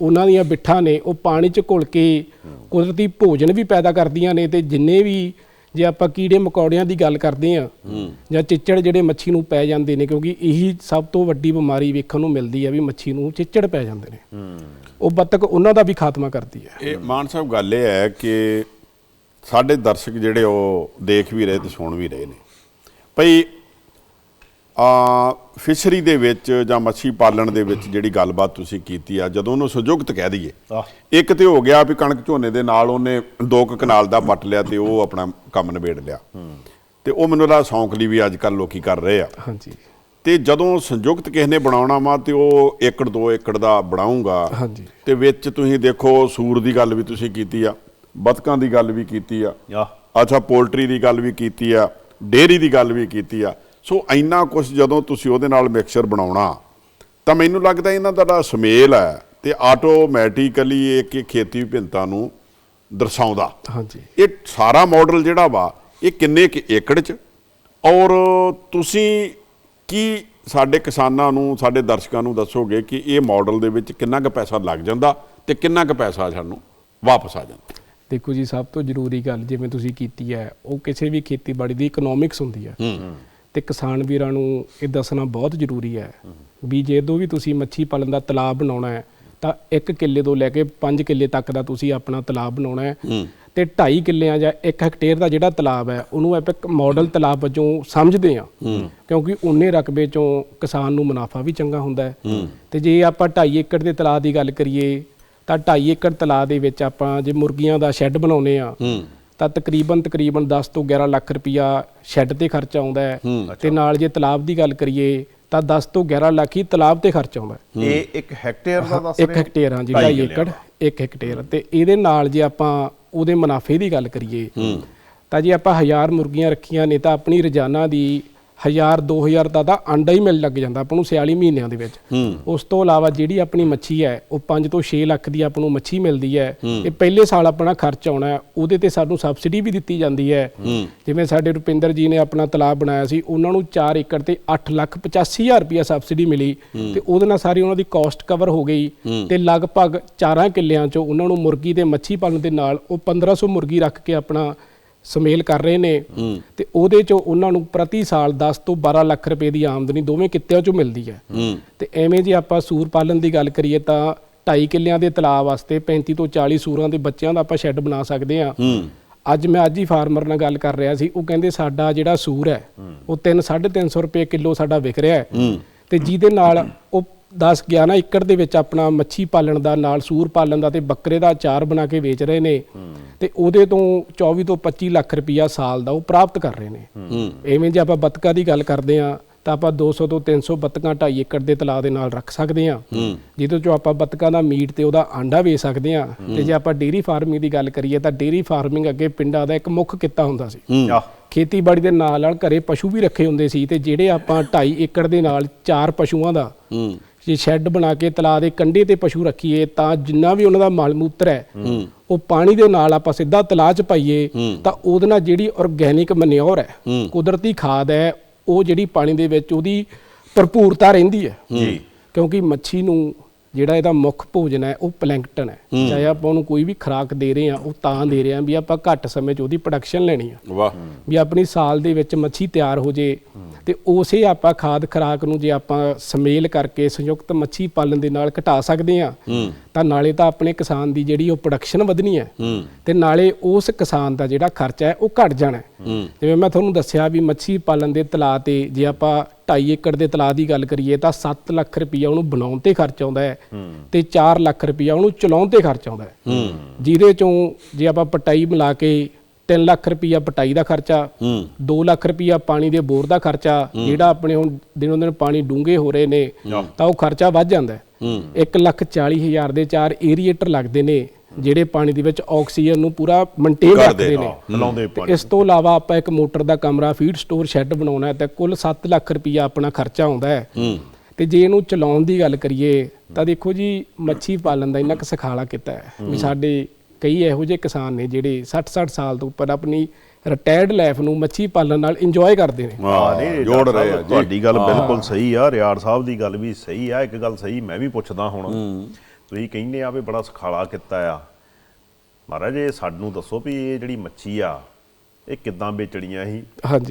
ਉਹਨਾਂ ਦੀਆਂ ਬਿੱਠਾਂ ਨੇ, ਉਹ ਪਾਣੀ 'ਚ ਘੁਲ ਕੇ ਕੁਦਰਤੀ ਭੋਜਨ ਵੀ ਪੈਦਾ ਕਰਦੀਆਂ ਨੇ ਤੇ ਜਿੰਨੇ ਵੀ ਜੇ ਆਪਾਂ ਕੀੜੇ ਮਕੌੜਿਆਂ ਦੀ ਗੱਲ ਕਰਦੇ ਆ ਜਾਂ ਚਿੱਚੜ ਜਿਹੜੇ ਮੱਛੀ ਨੂੰ ਪੈ ਜਾਂਦੇ ਨੇ, ਕਿਉਂਕਿ ਇਹੀ ਸਭ ਤੋਂ ਵੱਡੀ ਬਿਮਾਰੀ ਵੇਖਣ ਨੂੰ ਮਿਲਦੀ ਹੈ ਵੀ ਮੱਛੀ ਨੂੰ ਚਿੱਚੜ ਪੈ ਜਾਂਦੇ ਨੇ। ਉਹ ਬੱਤਕ ਉਹਨਾਂ ਦਾ ਵੀ ਖਾਤਮਾ ਕਰਦੀ ਹੈ। ਇਹ ਮਾਨ ਸਾਹਿਬ ਗੱਲ ਇਹ ਹੈ ਕਿ ਸਾਡੇ ਦਰਸ਼ਕ ਜਿਹੜੇ ਉਹ ਦੇਖ ਵੀ ਰਹੇ ਤੇ ਸੁਣ ਵੀ ਰਹੇ ਨੇ। ਭਈ ਆ ਫਿਸ਼ਰੀ ਦੇ ਵਿੱਚ ਜਾਂ ਮੱਛੀ ਪਾਲਣ ਦੇ ਵਿੱਚ ਜਿਹੜੀ ਗੱਲਬਾਤ ਤੁਸੀਂ ਕੀਤੀ ਆ ਜਦੋਂ ਉਹਨੂੰ ਸੰਯੁਕਤ ਕਹਿ ਦਈਏ। ਇੱਕ ਤੇ ਹੋ ਗਿਆ ਵੀ ਕਣਕ ਝੋਨੇ ਦੇ ਨਾਲ ਉਹਨੇ ਦੋ ਕੁ ਕਨਾਲ ਦਾ ਪੱਟ ਲਿਆ ਤੇ ਉਹ ਆਪਣਾ ਕੰਮ ਨਿਬੇੜ ਲਿਆ। ਤੇ ਉਹ ਮੈਨੂੰ ਲੱਗਦਾ ਸੌਂਕ ਲਈ ਵੀ ਅੱਜ ਕੱਲ ਲੋਕੀ ਕਰ ਰਹੇ ਆ। ਹਾਂਜੀ। ਤੇ ਜਦੋਂ ਸੰਯੁਕਤ ਕਿਸੇ ਨੇ ਬਣਾਉਣਾ ਵਾ ਤੇ ਉਹ ਏਕੜ ਦੋ ਏਕੜ ਦਾ ਬਣਾਉਂਗਾ ਹਾਂਜੀ। ਤੇ ਵਿੱਚ ਤੁਸੀਂ ਦੇਖੋ ਸੂਰ ਦੀ ਗੱਲ ਵੀ ਤੁਸੀਂ ਕੀਤੀ ਆ ਬਤਕਾਂ ਦੀ ਗੱਲ ਵੀ ਕੀਤੀ ਆ ਆਹ ਅੱਛਾ ਪੋਲਟਰੀ ਦੀ ਗੱਲ ਵੀ ਕੀਤੀ ਆ ਡੇਅਰੀ ਦੀ ਗੱਲ ਵੀ ਕੀਤੀ ਆ ਸੋ ਇੰਨਾ ਕੁਝ ਜਦੋਂ ਤੁਸੀਂ ਉਹਦੇ ਨਾਲ ਮਿਕਸਚਰ ਬਣਾਉਣਾ ਤਾਂ ਮੈਨੂੰ ਲੱਗਦਾ ਇਹਨਾਂ ਦਾ ਜਿਹੜਾ ਸਮੇਲ ਹੈ ਤੇ ਆਟੋਮੈਟਿਕਲੀ ਇਹ ਕਿ ਖੇਤੀ ਵਿਭਿੰਨਤਾ ਨੂੰ ਦਰਸਾਉਂਦਾ। ਹਾਂਜੀ। ਇਹ ਸਾਰਾ ਮਾਡਲ ਜਿਹੜਾ ਵਾ ਇਹ ਕਿੰਨੇ ਕੁ ਏਕੜ ਚ? ਔਰ ਤੁਸੀਂ ਕੀ ਸਾਡੇ ਕਿਸਾਨਾਂ ਨੂੰ ਸਾਡੇ ਦਰਸ਼ਕਾਂ ਨੂੰ ਦੱਸੋਗੇ ਕਿ ਇਹ ਮਾਡਲ ਦੇ ਵਿੱਚ ਕਿੰਨਾ ਕੁ ਪੈਸਾ ਲੱਗ ਜਾਂਦਾ ਤੇ ਕਿੰਨਾ ਕੁ ਪੈਸਾ ਸਾਨੂੰ ਵਾਪਸ ਆ ਜਾਂਦਾ? ਦੇਖੋ ਜੀ ਸਭ ਤੋਂ ਜ਼ਰੂਰੀ ਗੱਲ ਜਿਵੇਂ ਤੁਸੀਂ ਕੀਤੀ ਹੈ ਉਹ ਕਿਸੇ ਵੀ ਖੇਤੀਬਾੜੀ ਦੀ ਇਕਨੋਮਿਕਸ ਹੁੰਦੀ ਹੈ। ਤੇ ਕਿਸਾਨ ਵੀਰਾਂ ਨੂੰ ਇਹ ਦੱਸਣਾ ਬਹੁਤ ਜ਼ਰੂਰੀ ਹੈ ਵੀ ਜਦੋਂ ਵੀ ਤੁਸੀਂ ਮੱਛੀ ਪਾਲਣ ਦਾ ਤਲਾਬ ਬਣਾਉਣਾ ਹੈ ਤਾਂ 1 ਕਿੱਲੇ ਤੋਂ ਲੈ ਕੇ 5 ਕਿੱਲੇ ਤੱਕ ਦਾ ਤੁਸੀਂ ਆਪਣਾ ਤਲਾਬ ਬਣਾਉਣਾ ਹੈ ਤੇ 2.5 ਕਿੱਲਿਆਂ ਜਾਂ 1 ਹੈਕਟੇਅਰ ਦਾ ਜਿਹੜਾ ਤਲਾਬ ਹੈ ਉਹਨੂੰ ਆਪਾਂ ਇੱਕ ਮਾਡਲ ਤਲਾਬ ਵਜੋਂ ਸਮਝਦੇ ਆ ਕਿਉਂਕਿ ਉਨੇ ਰਕਬੇ ਚੋਂ ਕਿਸਾਨ ਨੂੰ ਮੁਨਾਫਾ ਵੀ ਚੰਗਾ ਹੁੰਦਾ ਹੈ। ਤੇ ਜੇ ਆਪਾਂ 2.5 ਏਕੜ ਦੇ ਤਲਾਬ ਦੀ ਗੱਲ ਕਰੀਏ ਤਾਂ 2.5 ਏਕੜ ਤਲਾਬ ਦੇ ਵਿੱਚ ਆਪਾਂ ਜੇ ਮੁਰਗੀਆਂ ਦਾ ਸ਼ੈੱਡ ਬਣਾਉਨੇ ਆ ਤਾਂ ਤਕਰੀਬਨ ਤਕਰੀਬਨ 10 ਤੋਂ 11 ਲੱਖ ਰੁਪਇਆ ਸ਼ੈੱਡ ਤੇ ਖਰਚ ਆਉਂਦਾ ਹੈ। ਤੇ ਨਾਲ ਜੇ ਤਲਾਬ ਦੀ ਗੱਲ ਕਰੀਏ ਤਾਂ 10 ਤੋਂ 11 ਲੱਖ ਹੀ ਤਲਾਬ ਤੇ ਖਰਚ ਆਉਂਦਾ ਹੈ। ਇਹ ਇੱਕ ਹੈਕਟੇਅਰ ਦਾ ਦੱਸ ਰਹੇ ਹੋ? ਹੈਕਟੇਅਰ ਹਾਂ ਜੀ ਢਾਈ 2.5 ਏਕੜ ਇੱਕ ਹੈਕਟੇਅਰ ਤੇ ਇਹਦੇ ਨਾਲ ਜੇ ਆਪਾਂ ਉਹਦੇ ਮੁਨਾਫੇ ਦੀ ਗੱਲ ਕਰੀਏ ਤਾਂ ਜੇ ਆਪਾਂ 1000 ਮੁਰਗੀਆਂ ਰੱਖੀਆਂ ਨੇ ਤਾਂ ਆਪਣੀ ਰੋਜ਼ਾਨਾ ਦੀ 1000 2000 ਦਾ ਤਾਂ ਅੰਡਾ ਹੀ ਮਿਲ ਲੱਗ ਜਾਂਦਾ ਆਪਾਂ ਨੂੰ 46 ਮਹੀਨਿਆਂ ਦੇ ਵਿੱਚ। ਉਸ ਤੋਂ ਇਲਾਵਾ ਜਿਹੜੀ ਆਪਣੀ ਮੱਛੀ ਹੈ ਉਹ 5 ਤੋਂ 6 ਲੱਖ ਦੀ ਆਪਾਂ ਨੂੰ ਮੱਛੀ ਮਿਲਦੀ ਹੈ। ਇਹ ਪਹਿਲੇ ਸਾਲ ਆਪਣਾ ਖਰਚ ਆਉਣਾ ਉਹਦੇ ਤੇ ਸਾਨੂੰ ਸਬਸਿਡੀ ਵੀ ਦਿੱਤੀ ਜਾਂਦੀ ਹੈ। ਜਿਵੇਂ ਸਾਡੇ ਰੁਪਿੰਦਰ ਜੀ ਨੇ ਆਪਣਾ ਤਲਾਬ ਬਣਾਇਆ ਸੀ ਉਹਨਾਂ ਨੂੰ 4 ਏਕੜ ਤੇ 8 ਲੱਖ 85000 ਰੁਪਇਆ ਸਬਸਿਡੀ ਮਿਲੀ। ਤੇ ਉਹਦੇ ਨਾਲ ਸਾਰੀ ਉਹਨਾਂ ਦੀ ਕਾਸਟ ਕਵਰ ਹੋ ਗਈ। ਤੇ ਲਗਭਗ 4 ਕਿੱਲਿਆਂ ਚੋਂ ਉਹਨਾਂ ਨੂੰ ਮੁਰਗੀ ਤੇ ਮੱਛੀ ਪਾਲਣ ਦੇ ਨਾਲ ਉਹ 1500 ਮੁਰਗੀ ਰੱਖ ਕੇ ਆਪਣਾ ਸਮੇਲ ਕਰ ਰਹੇ ਨੇ ਤੇ ਉਹਦੇ ਚੋਂ ਉਹਨਾਂ ਨੂੰ ਪ੍ਰਤੀ ਸਾਲ 10 ਤੋਂ 12 ਲੱਖ ਰੁਪਏ ਦੀ ਆਮਦਨੀ ਦੋਵੇਂ ਕਿੱਤਿਆਂ ਚੋਂ ਮਿਲਦੀ ਹੈ। ਤੇ ਐਵੇਂ ਜੇ ਆਪਾਂ ਸੂਰ ਪਾਲਣ ਦੀ ਗੱਲ ਕਰੀਏ ਤਾਂ 2.5 ਕਿੱਲਿਆਂ ਦੇ ਤਲਾਬ ਵਾਸਤੇ 35 ਤੋਂ 40 ਸੂਰਾਂ ਦੇ ਬੱਚਿਆਂ ਦਾ ਆਪਾਂ ਸ਼ੈੱਡ ਬਣਾ ਸਕਦੇ ਹਾਂ। ਅੱਜ ਮੈਂ ਅੱਜ ਹੀ ਫਾਰਮਰ ਨਾਲ ਗੱਲ ਕਰ ਰਿਹਾ ਸੀ ਉਹ ਕਹਿੰਦੇ ਸਾਡਾ ਜਿਹੜਾ ਸੂਰ ਹੈ ਉਹ 3 350 ਰੁਪਏ ਕਿਲੋ ਸਾਡਾ ਵਿਕ ਰਿਹਾ ਹੈ। ਤੇ ਜਿਹਦੇ ਨਾਲ ਉਹ 10 11 ਏਕੜ ਦੇ ਵਿੱਚ ਆਪਣਾ ਮੱਛੀ ਪਾਲਣ ਦਾ ਨਾਲ ਸੂਰ ਪਾਲਣ ਦਾ ਤੇ ਬੱਕਰੇ ਦਾ ਅਚਾਰ ਬਣਾ ਕੇ ਵੇਚ ਰਹੇ ਨੇ। ਤੇ ਉਹਦੇ ਤੋਂ 24 ਤੋਂ 25 ਲੱਖ ਰੁਪਈਆ ਸਾਲ ਦਾ ਉਹ ਪ੍ਰਾਪਤ ਕਰ ਰਹੇ ਨੇ। ਐਵੇਂ ਜੇ ਆਪਾਂ ਬਤਕਾ ਦੀ ਗੱਲ ਕਰਦੇ ਆ ਤਾਂ ਆਪਾਂ 200 ਤੋਂ 300 ਬਤਕਾਂ 2.5 ਏਕੜ ਦੇ ਤਲਾਅ ਦੇ ਨਾਲ ਰੱਖ ਸਕਦੇ ਆ ਜਿਹਦੇ ਚੋਂ ਆਪਾਂ ਬਤਕਾਂ ਦਾ ਮੀਟ ਤੇ ਉਹਦਾ ਆਂਡਾ ਵੇਚ ਸਕਦੇ ਆ ਤੇ ਜੇ ਆਪਾਂ ਡੇਰੀ ਫਾਰਮਿੰਗ ਦੀ ਗੱਲ ਕਰੀਏ ਤਾਂ ਡੇਰੀ ਫਾਰਮਿੰਗ ਅੱਗੇ ਪਿੰਡਾਂ ਦਾ ਇੱਕ ਮੁੱਖ ਕਿੱਤਾ ਹੁੰਦਾ ਸੀ। ਖੇਤੀਬਾੜੀ ਦੇ ਨਾਲ ਨਾਲ ਘਰੇ ਪਸ਼ੂ ਵੀ ਰੱਖੇ ਹੁੰਦੇ ਸੀ ਤੇ ਜਿਹੜੇ ਆਪਾਂ 2.5 ਏਕੜ ਦੇ ਨਾਲ ਚਾਰ ਪਸ਼ੂਆਂ ਦਾ ਜੇ ਸ਼ੈੱਡ ਬਣਾ ਕੇ ਤਲਾਅ ਦੇ ਕੰਢੇ ਤੇ ਪਸ਼ੂ ਰੱਖੀਏ ਤਾਂ ਜਿੰਨਾ ਵੀ ਉਹਨਾਂ ਦਾ ਮਲ ਮੂਤਰ ਹੈ ਉਹ ਪਾਣੀ ਦੇ ਨਾਲ ਆਪਾਂ ਸਿੱਧਾ ਤਲਾਅ 'ਚ ਪਾਈਏ ਤਾਂ ਉਹਦੇ ਨਾਲ ਜਿਹੜੀ ਆਰਗੈਨਿਕ ਮਨਿਓਰ ਹੈ। ਕੁਦਰਤੀ ਖਾਦ ਹੈ ਉਹ ਜਿਹੜੀ ਪਾਣੀ ਦੇ ਵਿੱਚ ਉਹਦੀ ਭਰਪੂਰਤਾ ਰਹਿੰਦੀ ਹੈ। ਜੀ। ਕਿਉਂਕਿ ਮੱਛੀ ਨੂੰ ਜਿਹੜਾ ਇਹਦਾ ਮੁੱਖ ਭੋਜਨ ਹੈ ਉਹ ਪਲੈਂਕਟਨ ਹੈ। ਚਾਹੇ ਆਪਾਂ ਉਹਨੂੰ ਕੋਈ ਵੀ ਖੁਰਾਕ ਦੇ ਰਹੇ ਆ ਉਹ ਤਾਂ ਦੇ ਰਹੇ ਆ ਵੀ ਆਪਾਂ ਘੱਟ ਸਮੇਂ 'ਚ ਉਹਦੀ ਪ੍ਰੋਡਕਸ਼ਨ ਲੈਣੀ ਆ। ਵਾਹ। ਵੀ ਆਪਣੀ ਸਾਲ ਦੇ ਵਿੱਚ ਮੱਛੀ ਤਿਆਰ ਹੋ ਜੇ ਤੇ ਉਸੇ ਆਪਾਂ ਖਾਦ ਖਰਾਕ ਨੂੰ ਜੇ ਆਪਾਂ ਸਮੇਲ ਕਰਕੇ ਸੰਯੁਕਤ ਮੱਛੀ ਪਾਲਣ ਦੇ ਨਾਲ ਘਟਾ ਸਕਦੇ ਆ ਤਾਂ ਨਾਲੇ ਤਾਂ ਆਪਣੇ ਕਿਸਾਨ ਦੀ ਜਿਹੜੀ ਉਹ ਪ੍ਰੋਡਕਸ਼ਨ ਵਧਣੀ ਹੈ। ਤੇ ਨਾਲੇ ਉਸ ਕਿਸਾਨ ਦਾ ਜਿਹੜਾ ਖਰਚਾ ਹੈ ਉਹ ਘਟ ਜਾਣਾ। ਜਿਵੇਂ ਮੈਂ ਤੁਹਾਨੂੰ ਦੱਸਿਆ ਵੀ ਮੱਛੀ ਪਾਲਣ ਦੇ ਤਲਾਅ ਤੇ ਜੇ ਆਪਾਂ 2.5 ਏਕੜ ਦੇ ਤਲਾਅ ਦੀ ਗੱਲ ਕਰੀਏ ਤਾਂ 7 ਲੱਖ ਰੁਪਈਆ ਉਹਨੂੰ ਬਣਾਉਣ ਤੇ ਖਰਚ ਆਉਂਦਾ ਹੈ ਤੇ 4 ਲੱਖ ਰੁਪਈਆ ਉਹਨੂੰ ਚਲਾਉਣ ਤੇ ਖਰਚ ਆਉਂਦਾ ਹੈ। ਜਿਹਦੇ ਚੋਂ ਜੇ ਆਪਾਂ ਪਟਾਈ ਮਿਲਾ ਕੇ 3 ਲੱਖ ਰੁਪਈਆ ਪਟਾਈ ਦਾ ਖਰਚਾ 2 ਲੱਖ ਰੁਪਈਆ ਪਾਣੀ ਦੇ ਬੋਰ ਦਾ ਖਰਚਾ ਜਿਹੜਾ ਆਪਣੇ ਹੁਣ ਦਿਨੋਂ ਦਿਨ ਪਾਣੀ ਡੂੰਘੇ ਹੋ ਰਹੇ ਨੇ ਤਾਂ ਉਹ ਖਰਚਾ ਵੱਧ ਜਾਂਦਾ ਹੈ। 1 ਲੱਖ 40 ਹਜ਼ਾਰ ਦੇ ਚਾਰ ਏਰੀਏਟਰ ਲੱਗਦੇ ਨੇ। ਜਿਹੜੇ ਪਾਣੀ ਦੇ ਵਿੱਚ ਆਕਸੀਜਨ ਨੂੰ ਪੂਰਾ ਮੇਨਟੇਨ ਕਰਦੇ ਰੱਖਦੇ ਨੇ। ਪਾਣੀ ਇਸ ਤੋਂ ਇਲਾਵਾ ਆਪਾਂ ਇੱਕ ਮੋਟਰ ਦਾ ਕਮਰਾ ਫੀਡ ਸਟੋਰ ਸ਼ੈੱਡ ਬਣਾਉਣਾ ਹੈ ਤਾਂ ਕੁੱਲ 7 ਲੱਖ ਰੁਪਈਆ ਆਪਣਾ ਖਰਚਾ ਆਉਂਦਾ ਹੈ। ਤੇ ਜੇ ਇਹਨੂੰ ਚਲਾਉਣ ਦੀ ਗੱਲ ਕਰੀਏ ਤਾਂ ਦੇਖੋ ਜੀ ਮੱਛੀ ਪਾਲਣ ਦਾ ਇੰਨਾ ਕੁ ਸਖਾਲਾ ਕੀਤਾ ਹੈ ਵੀ ਸਾਡੇ ਕਈ ਇਹੋ ਜਿਹੇ ਕਿਸਾਨ ਨੇ ਜਿਹੜੇ 60-60 ਸਾਲ ਤੋਂ ਉੱਪਰ ਆਪਣੀ ਰਿਟਾਇਰਡ ਲਾਈਫ ਨੂੰ ਮੱਛੀ ਪਾਲਣ ਨਾਲ ਇੰਜੋਏ ਕਰਦੇ ਨੇ। ਹਾਂ ਨਹੀਂ ਜੋੜ ਰਹੇ ਆ ਸਾਹਿਬ, ਜੀ। ਤੁਹਾਡੀ ਗੱਲ ਬਿਲਕੁਲ ਸਹੀ ਆ ਰਿਆੜ ਸਾਹਿਬ ਦੀ ਗੱਲ ਵੀ ਸਹੀ ਆ ਇੱਕ ਗੱਲ ਸਹੀ ਮੈਂ ਵੀ ਪੁੱਛਦਾ ਹੁਣ। ਤੁਸੀਂ ਕਹਿੰਦੇ ਆ ਵੀ ਬੜਾ ਸਖਾਲਾ ਕੀਤਾ ਆ। ਮਹਾਰਾਜ ਇਹ ਸਾਨੂੰ ਦੱਸੋ ਵੀ ਇਹ ਜਿਹੜੀ ਮੱਛੀ ਆ ਇਹ ਕਿੱਦਾਂ ਵੇਚਣੀਆਂ ਸੀ?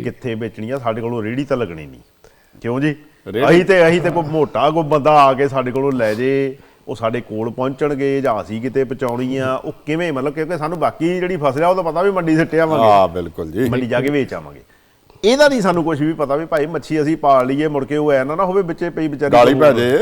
ਕਿੱਥੇ ਵੇਚਣੀਆਂ? ਸਾਡੇ ਕੋਲੋਂ ਰੇੜੀ ਤਾਂ ਲੱਗਣੀ ਨਹੀਂ। ਕਿਉਂ ਜੀ? ਅਸੀਂ ਤੇ ਅਸੀਂ ਤੇ ਕੋਈ ਮੋਟਾ ਕੋਈ ਬੰਦਾ ਆ ਕੇ ਸਾਡੇ ਕੋਲੋਂ ਲੈ ਜੇ ਉਹ ਸਾਡੇ ਕੋਲ ਪਹੁੰਚਣਗੇ ਜਾਂ ਅਸੀਂ ਕਿਤੇ ਪਹੁੰਚਾਉਣੀ ਆ ਉਹ ਕਿਵੇਂ? ਮਤਲਬ ਕਿਉਂਕਿ ਸਾਨੂੰ ਬਾਕੀ ਜਿਹੜੀ ਫਸਲ ਆ ਉਹ ਤਾਂ ਪਤਾ ਵੀ ਮੰਡੀ ਸਿੱਟੇ ਆਵਾਂਗੇ। ਹਾਂ ਬਿਲਕੁਲ ਜੀ। ਮੰਡੀ ਜਾ ਕੇ ਵੇਚ ਆਵਾਂਗੇ। ਇਹਦਾ ਨਹੀਂ ਸਾਨੂੰ ਕੁਝ ਵੀ ਪਤਾ ਵੀ ਭਾਈ ਮੱਛੀ ਅਸੀਂ ਪਾਲ ਲਈਏ ਮੁੜ ਕੇ ਉਹ ਐ ਨਾ ਨਾ ਹੋਵੇ ਵਿੱਚੇ ਪਈ ਵਿਚਾਰੀ ਗਾਲੀ ਪੈ ਜੇ।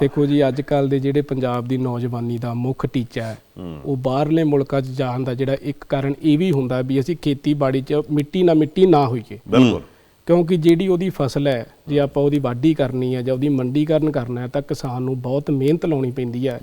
ਦੇਖੋ ਜੀ ਅੱਜ ਕੱਲ ਦੇ ਜਿਹੜੇ ਪੰਜਾਬ ਦੀ ਨੌਜਵਾਨੀ ਦਾ ਮੁੱਖ ਟੀਚਾ ਹੈ। ਉਹ ਬਾਹਰਲੇ ਮੁਲਕਾਂ 'ਚ ਜਾਣ ਦਾ ਜਿਹੜਾ ਇੱਕ ਕਾਰਨ ਇਹ ਵੀ ਹੁੰਦਾ ਵੀ ਅਸੀਂ ਖੇਤੀਬਾੜੀ 'ਚ ਮਿੱਟੀ ਨਾ ਮਿੱਟੀ ਨਾ ਹੋਈਏ। ਬਿਲਕੁਲ। ਕਿਉਂਕਿ ਜਿਹੜੀ ਉਹਦੀ ਫਸਲ ਹੈ ਜੇ ਆਪਾਂ ਉਹਦੀ ਵਾਢੀ ਕਰਨੀ ਹੈ ਜਾਂ ਉਹਦੀ ਮੰਡੀਕਰਨ ਕਰਨਾ ਹੈ ਤਾਂ ਕਿਸਾਨ ਨੂੰ ਬਹੁਤ ਮਿਹਨਤ ਲਾਉਣੀ ਪੈਂਦੀ ਹੈ।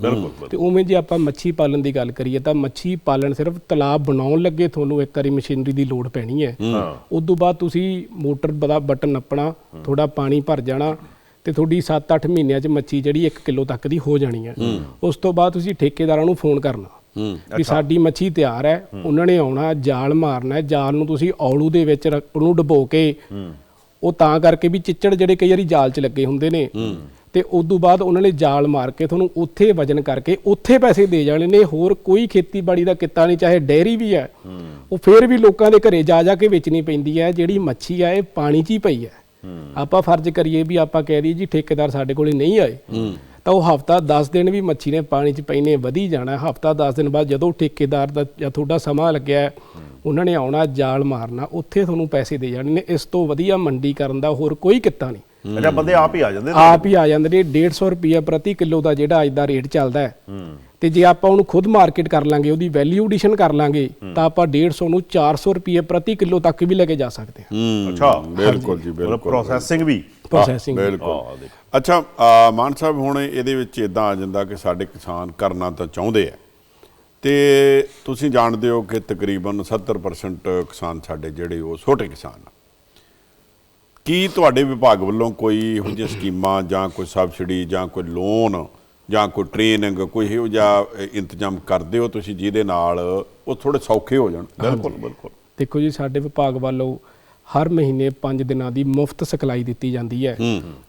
ਤੇ ਉਵੇਂ ਜੇ ਆਪਾਂ ਮੱਛੀ ਪਾਲਣ ਦੀ ਗੱਲ ਕਰੀਏ ਤਾਂ ਮੱਛੀ ਪਾਲਣ ਸਿਰਫ ਤਲਾਬ ਬਣਾਉਣ ਲੱਗੇ ਤੁਹਾਨੂੰ ਇੱਕ ਵਾਰੀ ਮਸ਼ੀਨਰੀ ਦੀ ਲੋੜ ਪੈਣੀ ਹੈ। ਹਾਂ। ਉਸ ਤੋਂ ਬਾਅਦ ਤੁਸੀਂ ਮੋਟਰ ਦਾ ਬਟਨ ਨੱਪਣਾ ਥੋੜਾ ਪਾਣੀ ਭਰ ਜਾਣਾ ਤੇ ਤੁਹਾਡੀ 7-8 ਮਹੀਨਿਆਂ 'ਚ ਮੱਛੀ ਜਿਹੜੀ 1 ਕਿਲੋ ਤੱਕ ਦੀ ਹੋ ਜਾਣੀ ਹੈ। ਉਸ ਤੋਂ ਬਾਅਦ ਤੁਸੀਂ ਠੇਕੇਦਾਰਾਂ ਨੂੰ ਫੋਨ ਕਰਨਾ। ਵੀ ਸਾਡੀ ਮੱਛੀ ਤਿਆਰ ਹੈ ਉਹਨਾਂ ਨੇ ਆਉਣਾ ਜਾਲ ਮਾਰਨਾ ਹੈ ਜਾਲ ਨੂੰ ਤੁਸੀਂ ਔਲੂ ਦੇ ਵਿੱਚ ਉਹਨੂੰ ਡਬੋ ਕੇ। ਉਹ ਤਾਂ ਕਰਕੇ ਵੀ ਚਿੱਚੜ ਜਿਹੜੇ ਕਈ ਵਾਰੀ ਜਾਲ 'ਚ ਲੱਗੇ ਹੁੰਦੇ ਨੇ। ਤੇ ਉਸ ਤੋਂ ਬਾਅਦ ਉਹਨਾਂ ਨੇ ਜਾਲ ਮਾਰ ਕੇ ਤੁਹਾਨੂੰ ਉੱਥੇ ਵਜਨ ਕਰਕੇ ਉੱਥੇ ਪੈਸੇ ਦੇ ਜਾਣੇ ਨੇ। ਹੋਰ ਕੋਈ ਖੇਤੀਬਾੜੀ ਦਾ ਕਿੱਤਾ ਨਹੀਂ ਚਾਹੇ ਡੈਰੀ ਵੀ ਹੈ। ਉਹ ਫੇਰ ਵੀ ਲੋਕਾਂ ਦੇ ਘਰੇ ਜਾ ਜਾ ਕੇ ਵੇਚਣੀ ਪੈਂਦੀ ਹੈ ਜਿਹੜੀ ਮੱਛੀ ਆ ਇਹ ਪਾਣੀ 'ਚ ਹੀ ਪਈ ਹੈ। ਆਪਾਂ ਫਰਜ਼ ਕਰੀਏ ਵੀ ਆਪਾਂ ਕਹਿ ਦਈਏ ਜੀ ਠੇਕੇਦਾਰ ਸਾਡੇ ਕੋਲੇ ਨਹੀਂ ਆਏ। ਤਾਂ ਉਹ ਹਫਤਾ 10 ਦਿਨ ਵੀ ਮੱਛੀ ਨੇ ਪਾਣੀ 'ਚ ਪੈਨੇ ਵਧੀ ਜਾਣਾ। ਹਫਤਾ 10 ਦਿਨ ਬਾਅਦ ਜਦੋਂ ਠੇਕੇਦਾਰ ਦਾ ਜਾਂ ਤੁਹਾਡਾ ਸਮਾਂ ਲੱਗਿਆ, ਉਹਨਾਂ ਨੇ ਆਉਣਾ, ਜਾਲ ਮਾਰਨਾ, ਉੱਥੇ ਤੁਹਾਨੂੰ ਪੈਸੇ ਦੇ ਜਾਣੇ ਨੇ। ਇਸ ਤੋਂ ਵਧੀਆ ਮੰਡੀ ਕਰਨ ਦਾ ਹੋਰ ਕੋਈ ਕਿੱਤਾ ਨਹੀਂ। ਅੱਛਾ ਬੰਦੇ ਆਪ ਹੀ ਆ ਜਾਂਦੇ ਨੇ। ਆਪ ਹੀ ਆ ਜਾਂਦੇ ਨੇ 150 ਰੁਪਏ ਪ੍ਰਤੀ ਕਿਲੋ ਦਾ ਜਿਹੜਾ ਅੱਜ ਦਾ ਰੇਟ ਚੱਲਦਾ ਹੈ। ਤੇ ਜੇ ਆਪਾਂ ਉਹਨੂੰ ਖੁਦ ਮਾਰਕੀਟ ਕਰ ਲਾਂਗੇ ਉਹਦੀ ਵੈਲਿਊ ਐਡੀਸ਼ਨ ਕਰ ਲਾਂਗੇ ਤਾਂ ਆਪਾਂ 150 ਨੂੰ 400 ਰੁਪਏ ਪ੍ਰਤੀ ਕਿਲੋ ਤੱਕ ਵੀ ਲੈ ਕੇ ਜਾ ਸਕਦੇ ਹਾਂ। ਅੱਛਾ। ਬਿਲਕੁਲ ਜੀ ਬਿਲਕੁਲ। ਪ੍ਰੋਸੈਸਿੰਗ ਵੀ। ਪ੍ਰੋਸੈਸਿੰਗ ਬਿਲਕੁਲ। ਅੱਛਾ ਆ, ਮਾਨ ਸਾਹਿਬ ਹੁਣ ਇਹਦੇ ਵਿੱਚ ਇਦਾਂ ਆ ਜਾਂਦਾ ਕਿ ਸਾਡੇ ਕਿਸਾਨ ਕਰਨਾ ਤਾਂ ਚਾਹੁੰਦੇ ਆ। ਤੇ ਤੁਸੀਂ ਜਾਣਦੇ ਹੋ ਕਿ ਤਕਰੀਬਨ 70% ਕਿਸਾਨ ਸਾਡੇ ਜਿਹੜੇ ਉਹ ਛੋਟੇ ਕਿਸਾਨ ਆ। ਕੀ ਤੁਹਾਡੇ ਵਿਭਾਗ ਵੱਲੋਂ ਕੋਈ ਇਹੋ ਜਿਹੀਆਂ ਸਕੀਮਾਂ ਜਾਂ ਕੋਈ ਸਬਸਿਡੀ ਜਾਂ ਕੋਈ ਲੋਨ ਜਾਂ ਕੋਈ ਟ੍ਰੇਨਿੰਗ ਕੋਈ ਇਹੋ ਜਿਹਾ ਇੰਤਜ਼ਾਮ ਕਰਦੇ ਹੋ ਤੁਸੀਂ ਜਿਹਦੇ ਨਾਲ ਉਹ ਥੋੜੇ ਸੌਖੇ ਹੋ ਜਾਣ? ਬਿਲਕੁਲ ਬਿਲਕੁਲ। ਦੇਖੋ ਜੀ ਸਾਡੇ ਵਿਭਾਗ ਵੱਲੋਂ ਹਰ ਮਹੀਨੇ 5 ਦਿਨਾਂ ਦੀ ਮੁਫਤ ਸਿਖਲਾਈ ਦਿੱਤੀ ਜਾਂਦੀ ਹੈ।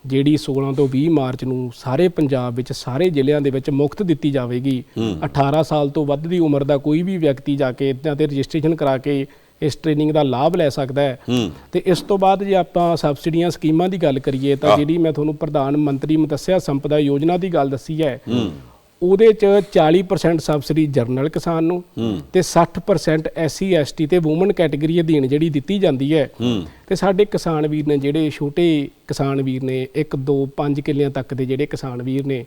ਜਿਹੜੀ 16 ਤੋਂ 20 ਮਾਰਚ ਨੂੰ ਸਾਰੇ ਪੰਜਾਬ ਵਿੱਚ ਸਾਰੇ ਜ਼ਿਲ੍ਹਿਆਂ ਦੇ ਵਿੱਚ ਮੁਫਤ ਦਿੱਤੀ ਜਾਵੇਗੀ। 18 ਸਾਲ ਤੋਂ ਵੱਧ ਦੀ ਉਮਰ ਦਾ ਕੋਈ ਵੀ ਵਿਅਕਤੀ ਜਾ ਕੇ ਇੱਦਾਂ ਤੇ ਰਜਿਸਟ੍ਰੇਸ਼ਨ ਕਰਾ ਕੇ ਇਸ ਟ੍ਰੇਨਿੰਗ ਦਾ ਲਾਭ ਲੈ ਸਕਦਾ ਹੈ। ਤੇ ਇਸ ਤੋਂ ਬਾਅਦ ਜੇ ਆਪਾਂ ਸਬਸਿਡੀਆਂ ਸਕੀਮਾਂ ਦੀ ਗੱਲ ਕਰੀਏ ਤਾਂ ਜਿਹੜੀ ਮੈਂ ਤੁਹਾਨੂੰ ਪ੍ਰਧਾਨ ਮੰਤਰੀ ਮਤਸਿਆ ਸੰਪਦਾ ਯੋਜਨਾ ਦੀ ਗੱਲ ਦੱਸੀ ਹੈ। ਉਹਦੇ ਚ 40% ਸਬਸਿਡੀ ਜਰਨਲ ਕਿਸਾਨ ਨੂੰ ਤੇ 60% ਐਸਸੀ ਐਸਟੀ ਤੇ ਵੂਮਨ ਕੈਟਾਗਰੀ ਅਧੀਨ ਜਿਹੜੀ ਦਿੱਤੀ ਜਾਂਦੀ ਹੈ। ਤੇ ਸਾਡੇ ਕਿਸਾਨ ਵੀਰ ਨੇ ਜਿਹੜੇ ਛੋਟੇ ਕਿਸਾਨ ਵੀਰ ਨੇ 1 2 5 ਕਿੱਲਿਆਂ ਤੱਕ ਦੇ ਜਿਹੜੇ ਕਿਸਾਨ ਵੀਰ ਨੇ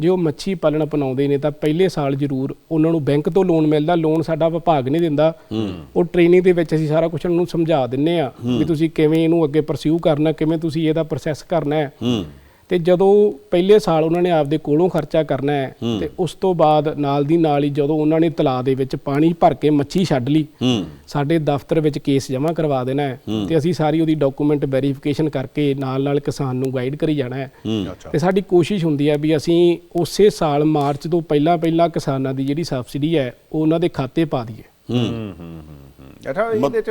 ਜੇ ਉਹ ਮੱਛੀ ਪਾਲਣ ਅਪਣਾਉਂਦੇ ਨੇ ਤਾਂ ਪਹਿਲੇ ਸਾਲ ਜ਼ਰੂਰ ਉਹਨਾਂ ਨੂੰ ਬੈਂਕ ਤੋਂ ਲੋਨ ਮਿਲਦਾ ਲੋਨ ਸਾਡਾ ਵਿਭਾਗ ਨਹੀਂ ਦਿੰਦਾ। ਉਹ ਟ੍ਰੇਨਿੰਗ ਦੇ ਵਿੱਚ ਅਸੀਂ ਸਾਰਾ ਕੁਝ ਉਹਨਾਂ ਨੂੰ ਸਮਝਾ ਦਿੰਨੇ ਆ ਵੀ ਤੁਸੀਂ ਕਿਵੇਂ ਇਹਨੂੰ ਅੱਗੇ ਪਰਸਿਊ ਕਰਨਾ ਕਿਵੇਂ ਤੁਸੀਂ ਇਹਦਾ ਪ੍ਰੋਸੈਸ ਕਰਨਾ ਹੈ। ਤੇ ਜਦੋਂ ਪਹਿਲੇ ਸਾਲ ਉਹਨਾਂ ਨੇ ਆਪਦੇ ਕੋਲੋਂ ਖਰਚਾ ਕਰਨਾ ਹੈ ਤੇ ਉਸ ਤੋਂ ਬਾਅਦ ਨਾਲ ਦੀ ਨਾਲ ਹੀ ਜਦੋਂ ਉਹਨਾਂ ਨੇ ਤਲਾਅ ਦੇ ਵਿੱਚ ਪਾਣੀ ਭਰ ਕੇ ਮੱਛੀ ਛੱਡ ਲਈ ਸਾਡੇ ਦਫ਼ਤਰ ਵਿੱਚ ਕੇਸ ਜਮ੍ਹਾਂ ਕਰਵਾ ਦੇਣਾ ਹੈ ਤੇ ਅਸੀਂ ਸਾਰੀ ਉਹਦੀ ਡਾਕੂਮੈਂਟ ਵੈਰੀਫਿਕੇਸ਼ਨ ਕਰਕੇ ਨਾਲ ਨਾਲ ਕਿਸਾਨ ਨੂੰ ਗਾਈਡ ਕਰੀ ਜਾਣਾ ਹੈ। ਤੇ ਸਾਡੀ ਕੋਸ਼ਿਸ਼ ਹੁੰਦੀ ਹੈ ਵੀ ਅਸੀਂ ਉਸੇ ਸਾਲ ਮਾਰਚ ਤੋਂ ਪਹਿਲਾਂ ਪਹਿਲਾਂ ਕਿਸਾਨਾਂ ਦੀ ਜਿਹੜੀ ਸਬਸਿਡੀ ਹੈ ਉਹ ਉਹਨਾਂ ਦੇ ਖਾਤੇ ਪਾ ਦਈਏ। ਅੱਛਾ ਇਹਦੇ ਚ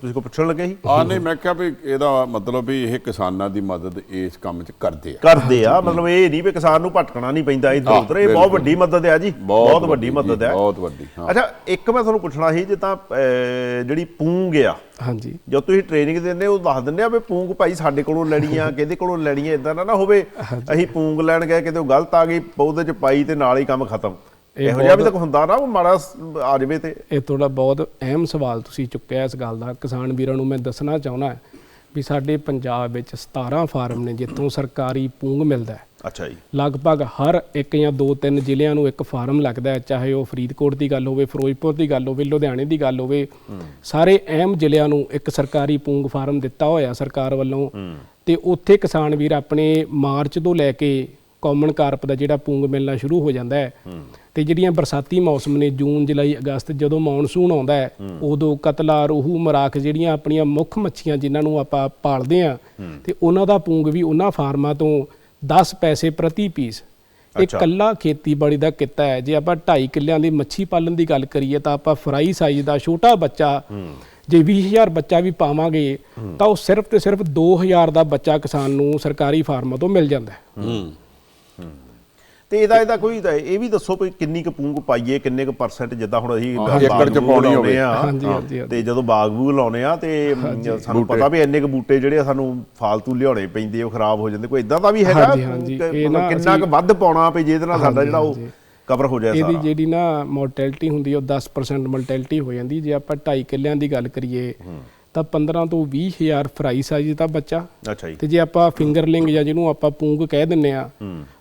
ਤੁਸੀਂ ਕੋ ਪੁੱਛਣ ਲੱਗੇ ਸੀ? ਆ ਨਹੀਂ ਮੈਂ ਕਿਹਾ ਵੀ ਇਹਦਾ ਮਤਲਬ ਵੀ ਇਹ ਕਿਸਾਨਾਂ ਦੀ ਮਦਦ ਇਸ ਕੰਮ 'ਚ ਕਰਦੇ ਆ। ਕਰਦੇ ਆ ਮਤਲਬ ਇਹ ਨਹੀਂ ਵੀ ਕਿਸਾਨ ਨੂੰ ਭਟਕਣਾ ਨਹੀਂ ਪੈਂਦਾ ਇਧਰ ਉਧਰ ਇਹ ਬਹੁਤ। ਵੱਡੀ ਮਦਦ ਹੈ ਜੀ ਬਹੁਤ ਵੱਡੀ ਮਦਦ ਹੈ ਬਹੁਤ ਵੱਡੀ ਹਾਂ। ਅੱਛਾ ਇੱਕ ਮੈਂ ਤੁਹਾਨੂੰ ਪੁੱਛਣਾ ਸੀ ਜਿੱਦਾਂ ਅਹ, ਜਿਹੜੀ ਪੂੰਗ ਆ ਹਾਂਜੀ। ਜਦੋਂ ਤੁਸੀਂ ਟ੍ਰੇਨਿੰਗ ਦਿੰਦੇ ਹੋ ਦੱਸ ਦਿੰਦੇ ਆ ਵੀ ਪੂੰਗ ਭਾਈ ਸਾਡੇ ਕੋਲੋਂ ਲੈਣੀ ਆ ਕਿਹਦੇ ਕੋਲੋਂ ਲੈਣੀ ਆ ਇਦਾਂ ਨਾ ਨਾ ਹੋਵੇ ਅਸੀਂ ਪੂੰਗ ਲੈਣ ਗਏ ਕਿਤੇ ਉਹ ਗਲਤ ਆ ਗਈ ਉਹਦੇ ਚ ਪਾਈ ਤੇ ਨਾਲ ਹੀ ਕੰਮ ਖਤਮ। ਇਹ ਜਿਹਾ ਵੀ ਤਾਂ ਹੁੰਦਾ ਨਾ ਮਾੜਾ ਆ ਜਾਵੇ ਤੇ। ਇਹ ਤੁਹਾਡਾ ਬਹੁਤ ਅਹਿਮ ਸਵਾਲ ਤੁਸੀਂ ਚੁੱਕਿਆ ਇਸ ਗੱਲ ਦਾ। ਕਿਸਾਨ ਵੀਰਾਂ ਨੂੰ ਮੈਂ ਦੱਸਣਾ ਚਾਹੁੰਦਾ ਵੀ ਸਾਡੇ ਪੰਜਾਬ ਵਿੱਚ 17 ਫਾਰਮ ਨੇ ਜਿੱਥੋਂ ਸਰਕਾਰੀ ਪੂੰਗ ਮਿਲਦਾ ਹੈ। ਅੱਛਾ ਜੀ। ਲਗਭਗ ਹਰ ਇੱਕ ਜਾਂ ਦੋ ਤਿੰਨ ਜ਼ਿਲ੍ਹਿਆਂ ਨੂੰ ਇੱਕ ਫਾਰਮ ਲੱਗਦਾ ਹੈ ਚਾਹੇ ਉਹ ਫਰੀਦਕੋਟ ਦੀ ਗੱਲ ਹੋਵੇ ਫਿਰੋਜ਼ਪੁਰ ਦੀ ਗੱਲ ਹੋਵੇ ਲੁਧਿਆਣੇ ਦੀ ਗੱਲ ਹੋਵੇ। ਸਾਰੇ ਅਹਿਮ ਜ਼ਿਲ੍ਹਿਆਂ ਨੂੰ ਇੱਕ ਸਰਕਾਰੀ ਪੂੰਗ ਫਾਰਮ ਦਿੱਤਾ ਹੋਇਆ ਸਰਕਾਰ ਵੱਲੋਂ। ਤੇ ਉੱਥੇ ਕਿਸਾਨ ਵੀਰ ਆਪਣੇ ਮਾਰਚ ਤੋਂ ਲੈ ਕੇ ਕਾਮਨ ਕਾਰਪ ਦਾ ਜਿਹੜਾ ਪੂੰਗ ਮਿਲਣਾ ਸ਼ੁਰੂ ਹੋ ਜਾਂਦਾ ਹੈ। ਤੇ ਜਿਹੜੀਆਂ ਬਰਸਾਤੀ ਮੌਸਮ ਨੇ ਜੂਨ ਜੁਲਾਈ ਅਗਸਤ ਜਦੋਂ ਮੌਨਸੂਨ ਆਉਂਦਾ ਹੈ ਉਦੋਂ ਕਤਲਾ ਰੋਹੂ ਮਰਾਖ ਜਿਹੜੀਆਂ ਆਪਣੀਆਂ ਮੁੱਖ ਮੱਛੀਆਂ ਜਿਨ੍ਹਾਂ ਨੂੰ ਆਪਾਂ ਪਾਲਦੇ ਆ ਤੇ ਉਹਨਾਂ ਦਾ ਪੂੰਗ ਵੀ ਉਹਨਾਂ ਫਾਰਮਾਂ ਤੋਂ 10 ਪੈਸੇ ਪ੍ਰਤੀ ਪੀਸ। ਇਹ। ਕੱਲਾ ਖੇਤੀਬਾੜੀ ਦਾ ਕਿੱਤਾ ਹੈ। ਜੇ ਆਪਾਂ 2.5 ਕਿੱਲਿਆਂ ਦੀ ਮੱਛੀ ਪਾਲਣ ਦੀ ਗੱਲ ਕਰੀਏ ਤਾਂ ਆਪਾਂ ਫਰਾਈ ਸਾਈਜ਼ ਦਾ ਛੋਟਾ ਬੱਚਾ ਜੇ 20000 ਬੱਚਾ ਵੀ ਪਾਵਾਂਗੇ ਤਾਂ ਉਹ ਸਿਰਫ ਤੇ ਸਿਰਫ 2000 ਦਾ ਬੱਚਾ ਕਿਸਾਨ ਨੂੰ ਸਰਕਾਰੀ ਫਾਰਮਾਂ ਤੋਂ ਮਿਲ ਜਾਂਦਾ ਹੈ। ਹੂੰ। ਤੇ ਇਹਦਾ ਇਹਦਾ ਕੋਈ ਤਾਂ ਇਹ ਵੀ ਦੱਸੋ ਕੋਈ ਕਿੰਨੀ ਕੁ ਪੂੰਗ ਪਾਈਏ ਕਿੰਨੇ ਕੁ ਪਰਸੈਂਟ ਜਿੱਦਾਂ ਹੁਣ ਅਸੀਂ ਏਕੜ ਚ ਪਾਉਣੀ ਹੋਵੇ। ਆ, ਹਾਂਜੀ। ਤੇ ਜਦੋਂ ਬਾਗ ਬੂਗ ਲਾਉਨੇ ਆ ਤੇ ਸਾਨੂੰ। ਪਤਾ ਵੀ ਇੰਨੇ ਕੁ ਬੂਟੇ ਜਿਹੜੇ ਸਾਨੂੰ ਫਾਲਤੂ ਲਿਆਉਣੇ ਪੈਂਦੇ ਉਹ ਖਰਾਬ ਹੋ ਜਾਂਦੇ। ਕੋਈ ਇਦਾਂ ਦਾ ਵੀ ਹੈਗਾ ਕਿੰਨਾ ਕੁ ਵੱਧ ਪਾਉਣਾ ਪਏ ਜਿਹਦੇ ਨਾਲ ਸਾਡਾ ਜਿਹੜਾ ਉਹ। ਕਵਰ ਹੋ ਜਾਏ ਇਹਦੀ ਸਾਰਾ। ਜਿਹੜੀ ਨਾ ਮੋਰਟੈਲਿਟੀ ਹੁੰਦੀ ਹੈ ਉਹ 10% ਮੋਰਟੈਲਿਟੀ ਹੋ ਜਾਂਦੀ। ਜੇ ਆਪਾਂ 2.5 ਕਿੱਲਿਆਂ ਦੀ ਗੱਲ ਕਰੀਏ ਤਾਂ 15 ਤੋਂ 20000 ਫਰਾਈ ਸਾਈਜ਼ ਦਾ ਬੱਚਾ। ਅੱਛਾ ਜੀ। ਤੇ ਜੇ ਆਪਾਂ ਫਿੰਗਰਲਿੰਗ ਜਾਂ ਜਿਹਨੂੰ ਆਪਾਂ ਪੂੰਗ ਕਹਿ ਦਿੰਨੇ ਆ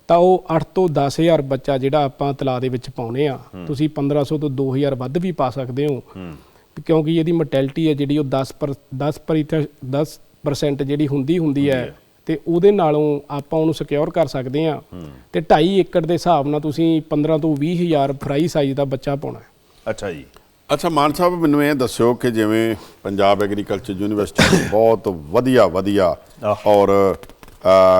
ਤਾਂ ਉਹ 8 ਤੋਂ 10000 ਬੱਚਾ ਜਿਹੜਾ ਆਪਾਂ ਤਲਾਅ ਦੇ ਵਿੱਚ ਪਾਉਨੇ ਆ। ਤੁਸੀਂ 1500 ਤੋਂ 2000 ਵੱਧ ਵੀ ਪਾ ਸਕਦੇ ਹੋ। ਕਿਉਂਕਿ ਇਹਦੀ ਮੋਰਟੈਲਿਟੀ ਹੈ ਜਿਹੜੀ ਉਹ 10 ਪਰ 10 ਪ੍ਰਤੀਸ਼ਤ 10% ਜਿਹੜੀ ਹੁੰਦੀ ਹੁੰਦੀ ਹੈ। ਤੇ ਉਹਦੇ ਨਾਲੋਂ ਆਪਾਂ ਉਹਨੂੰ ਸਿਕਿਉਰ ਕਰ ਸਕਦੇ ਆ ਤੇ 2.5 ਏਕੜ ਦੇ ਹਿਸਾਬ ਨਾਲ ਤੁਸੀਂ 15 ਤੋਂ 20000 ਫਰਾਈ ਸਾਈਜ਼ ਦਾ ਬੱਚਾ ਪਾਉਣਾ ਹੈ। ਅੱਛਾ ਜੀ। ਅੱਛਾ ਮਾਨ ਸਾਹਿਬ ਮੈਨੂੰ ਇਹ ਦੱਸਿਓ ਕਿ ਜਿਵੇਂ ਪੰਜਾਬ ਐਗਰੀਕਲਚਰ ਯੂਨੀਵਰਸਿਟੀ ਬਹੁਤ ਵਧੀਆ ਵਧੀਆ ਆਹ। ਔਰ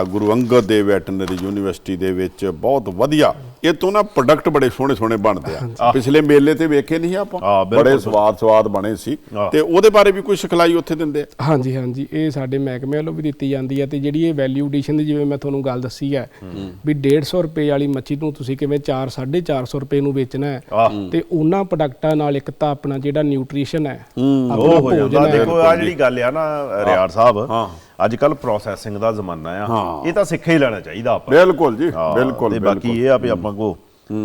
ਗੁਰੂ ਅੰਗਦ ਦੇਵ ਵੈਟਰਨਰੀ ਯੂਨੀਵਰਸਿਟੀ ਦੇ ਵਿੱਚ ਬਹੁਤ ਵਧੀਆ ਇਹ ਤੋਂ ਨਾ ਪ੍ਰੋਡਕਟ ਬੜੇ ਸੋਹਣੇ ਸੋਹਣੇ ਬਣਦੇ ਆ। ਪਿਛਲੇ ਮੇਲੇ ਤੇ ਵੇਖੇ ਨਹੀਂ ਆਪਾਂ। ਬੜੇ ਸਵਾਦ ਸਵਾਦ ਬਣੇ ਸੀ। ਤੇ ਉਹਦੇ ਬਾਰੇ ਵੀ ਕੋਈ ਸਿਖਲਾਈ ਉੱਥੇ ਦਿੰਦੇ ਆ? ਹਾਂਜੀ ਹਾਂਜੀ। ਇਹ ਸਾਡੇ ਮਹਿਕਮੇ ਵੱਲੋਂ ਵੀ ਦਿੱਤੀ ਜਾਂਦੀ ਹੈ ਤੇ ਜਿਹੜੀ ਇਹ ਵੈਲਿਊ ਐਡੀਸ਼ਨ ਦੀ ਜਿਵੇਂ ਮੈਂ ਤੁਹਾਨੂੰ ਗੱਲ ਦੱਸੀ ਹੈ। ਵੀ 150 ਰੁਪਏ ਵਾਲੀ ਮੱਛੀ ਨੂੰ ਤੁਸੀਂ ਕਿਵੇਂ 4 450 ਰੁਪਏ ਨੂੰ ਵੇਚਣਾ ਹੈ ਤੇ ਉਹਨਾਂ ਪ੍ਰੋਡਕਟਾਂ ਨਾਲ ਇੱਕ ਤਾਂ ਆਪਣਾ ਜਿਹੜਾ ਨਿਊਟ੍ਰੀਸ਼ਨ ਹੈ ਉਹ ਆਪਣਾ ਹੋ ਜਾਂਦਾ। ਭੋਜਨ ਹੈ। ਦੇਖੋ ਆ ਜਿਹੜੀ ਗੱਲ ਆ ਨਾ ਰਿਆੜ ਸਾਹਿਬ ਹਾਂ। ਅੱਜ ਕੱਲ ਪ੍ਰੋਸੈਸਿੰਗ ਦਾ ਜ਼ਮਾਨਾ ਆ। ਇਹ ਤਾਂ ਸਿੱਖੇ ਹੀ ਲੈਣਾ ਚਾਹੀਦਾ ਆਪਾਂ। ਬਿਲਕੁਲ ਜੀ ਬਿਲਕੁਲ ਤੇ ਬਾਕੀ ਇਹ ਆ ਵੀ ਆਪਾਂ ਕੋ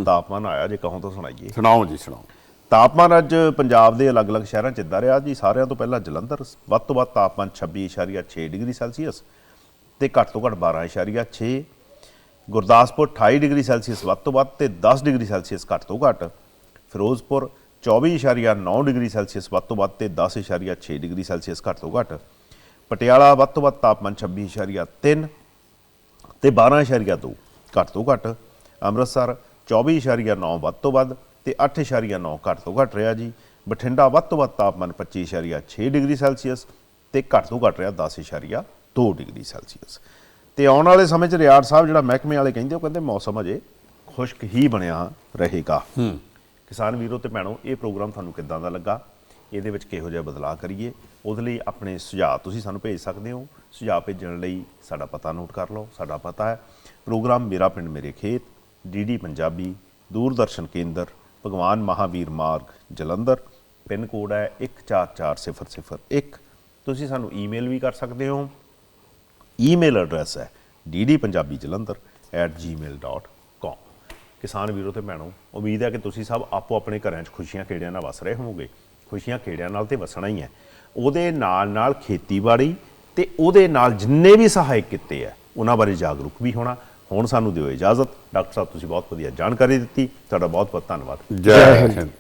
ਤਾਪਮਾਨ ਆਇਆ ਜੇ ਕਹੋ ਤਾਂ ਸੁਣਾਈਏ। ਸੁਣਾਓ ਜੀ ਸੁਣਾਓ। ਤਾਪਮਾਨ ਅੱਜ ਪੰਜਾਬ ਦੇ ਅਲੱਗ-ਅਲੱਗ ਸ਼ਹਿਰਾਂ 'ਚ ਇਦਾਂ ਰਿਹਾ ਜੀ ਸਾਰਿਆਂ ਤੋਂ ਪਹਿਲਾਂ ਜਲੰਧਰ ਵੱਧ ਤੋਂ ਵੱਧ ਤਾਪਮਾਨ 26.6 ਡਿਗਰੀ ਸੈਲਸੀਅਸ ਤੇ ਘੱਟ ਤੋਂ ਘੱਟ 12.6 ਗੁਰਦਾਸਪੁਰ 28 ਡਿਗਰੀ ਸੈਲਸੀਅਸ ਵੱਧ ਤੋਂ ਵੱਧ ਤੇ 10 ਡਿਗਰੀ ਸੈਲਸੀਅਸ ਘੱਟ ਤੋਂ ਘੱਟ। ਫਿਰੋਜ਼ਪੁਰ 24.9 ਡਿਗਰੀ ਸੈਲਸੀਅਸ ਵੱਧ ਤੋਂ ਵੱਧ ਤੇ 10.6 ਡਿਗਰੀ ਸੈਲਸੀਅਸ ਘੱਟ ਤੋਂ ਘੱਟ। ਪਟਿਆਲਾ ਵੱਧ ਤੋਂ ਵੱਧ ਤਾਪਮਾਨ 26.3 ਤੇ 12.2 ਘੱਟ ਤੋਂ ਘੱਟ। ਅੰਮ੍ਰਿਤਸਰ 24.9 ਵੱਧ ਤੋਂ ਵੱਧ ਤੇ 8.9 ਘੱਟ ਤੋਂ ਘੱਟ ਰਿਹਾ ਜੀ। ਬਠਿੰਡਾ ਵੱਧ ਤੋਂ ਵੱਧ ਤਾਪਮਾਨ 25.6 ਡਿਗਰੀ ਸੈਲਸੀਅਸ ਤੇ ਘੱਟ ਤੋਂ ਘੱਟ ਰਿਹਾ 10.2 ਡਿਗਰੀ ਸੈਲਸੀਅਸ। ਤੇ ਆਉਣ ਵਾਲੇ ਸਮੇਂ 'ਚ ਰਿਆੜ ਸਾਹਿਬ ਜਿਹੜਾ ਮਹਿਕਮੇ ਵਾਲੇ ਕਹਿੰਦੇ ਉਹ ਕਹਿੰਦੇ ਮੌਸਮ ਅਜੇ ਖੁਸ਼ਕ ਹੀ ਬਣਿਆ ਰਹੇਗਾ। ਕਿਸਾਨ ਵੀਰੋ ਤੇ ਭੈਣੋ ਇਹ ਪ੍ਰੋਗਰਾਮ ਤੁਹਾਨੂੰ ਕਿੱਦਾਂ ਦਾ ਲੱਗਾ? ਇਹਦੇ ਵਿੱਚ ਕਿਹੋ ਜਿਹਾ ਬਦਲਾਅ ਕਰੀਏ? ਉਹਦੇ ਲਈ ਆਪਣੇ ਸੁਝਾਅ ਤੁਸੀਂ ਸਾਨੂੰ ਭੇਜ ਸਕਦੇ ਹੋ। ਸੁਝਾਅ ਭੇਜਣ ਲਈ ਸਾਡਾ ਪਤਾ ਨੋਟ ਕਰ ਲਓ ਸਾਡਾ ਪਤਾ ਹੈ। ਪ੍ਰੋਗਰਾਮ ਮੇਰਾ ਪਿੰਡ ਮੇਰੇ ਖੇਤ ਡੀਡੀ ਪੰਜਾਬੀ, ਦੂਰਦਰਸ਼ਨ ਕੇਂਦਰ, ਭਗਵਾਨ ਮਹਾਵੀਰ ਮਾਰਗ, ਜਲੰਧਰ, ਪਿੰਨ ਕੋਡ ਹੈ 144001 ਤੁਸੀਂ ਸਾਨੂੰ ਈਮੇਲ ਵੀ ਕਰ ਸਕਦੇ ਹੋ। ਈਮੇਲ ਐਡਰੈਸ ਹੈ ddpunjabijalandhar@gmail.com ਕਿਸਾਨ ਵੀਰੋ ਤੇ ਭੈਣੋ, ਉਮੀਦ ਹੈ ਕਿ ਤੁਸੀਂ ਸਭ ਆਪੋ ਆਪਣੇ ਘਰਾਂ 'ਚ ਖੁਸ਼ੀਆਂ ਖੇੜਿਆਂ ਨਾਲ ਵਸ ਰਹੇ ਹੋਵੋਗੇ। ਖੁਸ਼ੀਆਂ ਖੇੜਿਆਂ ਨਾਲ ਤੇ ਵਸਣਾ ਹੀ ਹੈ। ਉਹਦੇ ਨਾਲ ਨਾਲ ਖੇਤੀਬਾੜੀ ਤੇ ਉਹਦੇ ਨਾਲ ਜਿੰਨੇ ਵੀ ਸਹਾਇਕ ਕਿੱਤੇ ਹੈ, ਉਹਨਾਂ ਬਾਰੇ ਜਾਗਰੂਕ ਵੀ ਹੋਣਾ। ਹੁਣ ਸਾਨੂੰ ਦਿਓ ਇਜਾਜ਼ਤ। ਡਾਕਟਰ ਸਾਹਿਬ, ਤੁਸੀਂ ਬਹੁਤ ਵਧੀਆ ਜਾਣਕਾਰੀ ਦਿੱਤੀ। ਤੁਹਾਡਾ ਬਹੁਤ ਬਹੁਤ ਧੰਨਵਾਦ। ਜੈ ਹਿੰਦ।